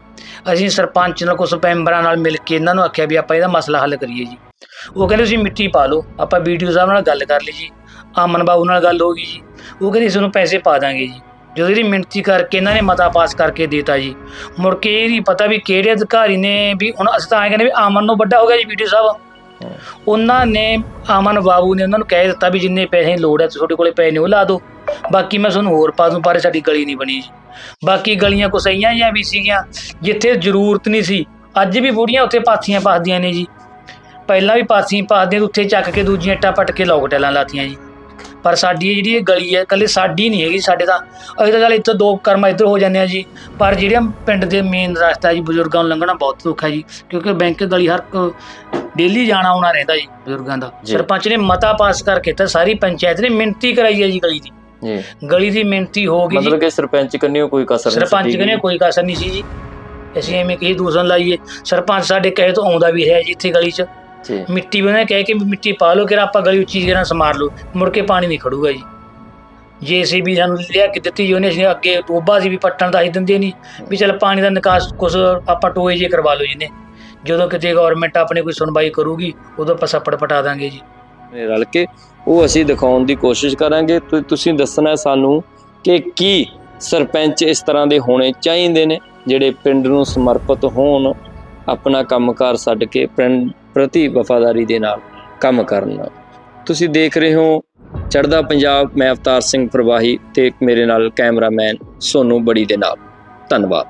ਅਸੀਂ ਸਰਪੰਚ ਨਾਲ ਕੁਝ ਮੈਂਬਰਾਂ ਨਾਲ ਮਿਲ ਕੇ ਇਹਨਾਂ ਨੂੰ ਆਖਿਆ ਵੀ ਆਪਾਂ ਇਹਦਾ ਮਸਲਾ ਹੱਲ ਕਰੀਏ ਜੀ। ਉਹ ਕਹਿੰਦੇ ਤੁਸੀਂ ਮਿੱਟੀ ਪਾ ਲਓ, ਆਪਾਂ ਵੀਡੀਓ ਸਾਹਿਬ ਨਾਲ ਗੱਲ ਕਰ ਲਈ ਜੀ। ਆਮਨ ਬਾਬੂ ਨਾਲ ਗੱਲ ਹੋ ਗਈ ਜੀ। ਉਹ ਕਹਿੰਦੇ ਇਸ ਨੂੰ ਪੈਸੇ ਪਾ ਦਾਂਗੇ ਜੀ। ਜਦੋਂ ਇਹਦੀ ਮਿਹਨਤੀ ਕਰਕੇ ਇਹਨਾਂ ਨੇ ਮਤਾ ਪਾਸ ਕਰਕੇ ਦੇਤਾ ਜੀ। ਮੁੜ ਕੇ ਇਹ ਨਹੀਂ ਪਤਾ ਵੀ ਕਿਹੜੇ ਅਧਿਕਾਰੀ ਨੇ ਵੀ ਹੁਣ ਅਸੀਂ ਤਾਂ ਐਂ ਕਹਿੰਦੇ ਵੀ ਆਮਨ ਨੂੰ ਵੱਡਾ ਹੋ ਗਿਆ ਜੀ ਵੀਡੀਓ ਸਾਹਿਬ। ਉਹਨਾਂ ਨੇ ਆਮਨ ਬਾਬੂ ਨੇ ਉਹਨਾਂ ਨੂੰ ਕਹਿ ਦਿੱਤਾ ਵੀ ਜਿੰਨੇ ਪੈਸੇ ਦੀ ਲੋੜ ਹੈ ਤੁਹਾਡੇ ਕੋਲੇ ਪੈਸੇ ਨੇ ਉਹ ਲਾ ਦਿਓ। ਬਾਕੀ ਮੈਂ ਤੁਹਾਨੂੰ ਹੋਰ ਪਾ ਦੂੰ ਪਰ ਸਾਡੀ ਗਲੀ ਨਹੀਂ ਬਣੀ ਜੀ। ਬਾਕੀ ਗਲੀਆਂ ਕੁਸਈਆਂ ਜਾਂ ਵੀ ਸੀਗੀਆਂ ਜਿੱਥੇ ਜ਼ਰੂਰਤ ਨਹੀਂ ਸੀ। ਅੱਜ ਵੀ ਬੁੜੀਆਂ ਉੱਥੇ ਪਾਥੀਆਂ ਪਾਸਦੀਆਂ ਨੇ ਜੀ। ਪਹਿਲਾਂ ਵੀ ਪਾਥੀਆਂ ਪਾਸਦੀਆਂ ਉੱਥੇ ਚੱਕ ਕੇ ਦੂਜੀਆਂ ਇੱਟਾਂ ਪੱਟ ਕੇ ਲੋਕ ਟੈਲਾਂ ਲਾਤੀਆਂ ਜੀ। ਪਰ ਸਾਡੀ ਜਿਹੜੀ ਇਹ ਗਲੀ ਹੈ ਕੱਲੇ ਸਾਡੀ ਨਹੀਂ ਹੈਗੀ ਸਾਡੇ ਤਾਂ। ਅਸੀਂ ਤਾਂ ਚੱਲ ਇੱਥੇ ਦੋ ਕਰਮਾ ਇੱਧਰ ਹੋ ਜਾਂਦੇ ਆ ਜੀ। ਪਰ ਜਿਹੜੀਆਂ ਪਿੰਡ ਦੇ ਮੇਨ ਰਸਤਾ ਜੀ ਬਜ਼ੁਰਗਾਂ ਨੂੰ ਲੰਘਣਾ ਬਹੁਤ ਔਖਾ ਹੈ ਜੀ। ਕਿਉਂਕਿ ਬੈਂਕ ਗਲੀ ਹਰ ਡੇਲੀ ਜਾਣਾ ਆਉਣਾ ਰਹਿੰਦਾ ਜੀ ਬਜ਼ੁਰਗਾਂ ਦਾ। ਸਰਪੰਚ ਨੇ ਮਤਾ ਪਾਸ ਕਰਕੇ ਤਾਂ ਸਾਰੀ ਪੰਚਾਇਤ ਨੇ ਮਿਹਨਤੀ ਕਰਾਈ ਹੈ ਜੀ ਗਲੀ ਦੀ। ਜੀ। ਗਲੀ ਦੀ ਮਿਹਨਤੀ ਹੋ ਗਈ ਮਤਲਬ ਕਿ ਸਰਪੰਚ ਕੰਨਿਓ ਕੋਈ ਕਸਰ ਨਹੀਂ ਸਰਪੰਚ ਗਈ। ਕੋਈ ਕਸਰ ਨਹੀਂ ਸੀ ਜੀ। ਅਸੀਂ ਐਵੇਂ ਕਹੀ ਦੂਸਰਨ ਲਾਈਏ ਸਰਪੰਚ ਸਾਡੇ ਕਹੇ ਤੋਂ ਆਉਂਦਾ ਵੀ ਹੈ ਜੀ ਇੱਥੇ ਗਲੀ 'ਚ। ਜੀ। ਮਿੱਟੀ ਕਹਿ ਕੇ ਵੀ ਮਿੱਟੀ ਪਾ ਲਓ ਕਿ ਆਪਾਂ ਗਲੀ ਉੱਚੀ ਜਿਹੜਾ ਸਮਾਰ ਲਓ। ਮੁੜ ਕੇ ਪਾਣੀ ਨਹੀਂ ਖੜੂਗਾ ਜੀ। ਜੇਸੀਬੀ ਸਾਨੂੰ ਲਿਆ ਕੇ ਦਿੱਤੀ ਉਹਨੇ ਅਸੀਂ ਅੱਗੇ ਟੋਬਾ ਸੀ ਵੀ ਪੱਟਣ ਦਾ ਹੀ ਦਿੰਦੇ ਨਹੀਂ। ਵੀ ਚਲ ਪਾਣੀ ਦਾ ਨਿਕਾਸ ਕੁਛ ਆਪਾਂ ਟੋਏ ਜੇ ਕਰਵਾ ਲਓ ਜੀ ਨੇ ਜਦੋਂ ਕਿਤੇ ਗਵਰਨਮੈਂਟ ਆਪਣੀ ਕੋਈ ਸੁਣਵਾਈ ਕਰੂਗੀ ਉਦੋਂ ਆਪਾਂ ਛੱਪੜ ਪਟਾ ਦਾਂਗੇ ਜੀ। ਰਲ ਕੇ ਉਹ ਅਸੀਂ ਦਿਖਾਉਣ ਦੀ ਕੋਸ਼ਿਸ਼ ਕਰਾਂਗੇ। ਤੇ ਤੁਸੀਂ ਦੱਸਣਾ ਸਾਨੂੰ ਕਿ ਕੀ ਸਰਪੰਚ ਇਸ ਤਰ੍ਹਾਂ ਦੇ ਹੋਣੇ ਚਾਹੀਦੇ ਨੇ ਜਿਹੜੇ ਪਿੰਡ ਨੂੰ ਸਮਰਪਿਤ ਹੋਣ ਆਪਣਾ ਕੰਮਕਾਰ ਛੱਡ ਕੇ ਪਿੰਡ ਪ੍ਰਤੀ ਵਫਾਦਾਰੀ ਦੇ ਨਾਲ ਕੰਮ ਕਰਨ। ਤੁਸੀਂ ਦੇਖ ਰਹੇ ਹੋ ਚੜ੍ਹਦਾ ਪੰਜਾਬ, ਮੈਂ ਅਵਤਾਰ ਸਿੰਘ ਪ੍ਰਵਾਹੀ ਤੇ ਮੇਰੇ ਨਾਲ ਕੈਮਰਾਮੈਨ ਸੋਨੂ ਬੜੀ ਦੇ ਨਾਲ। ਧੰਨਵਾਦ।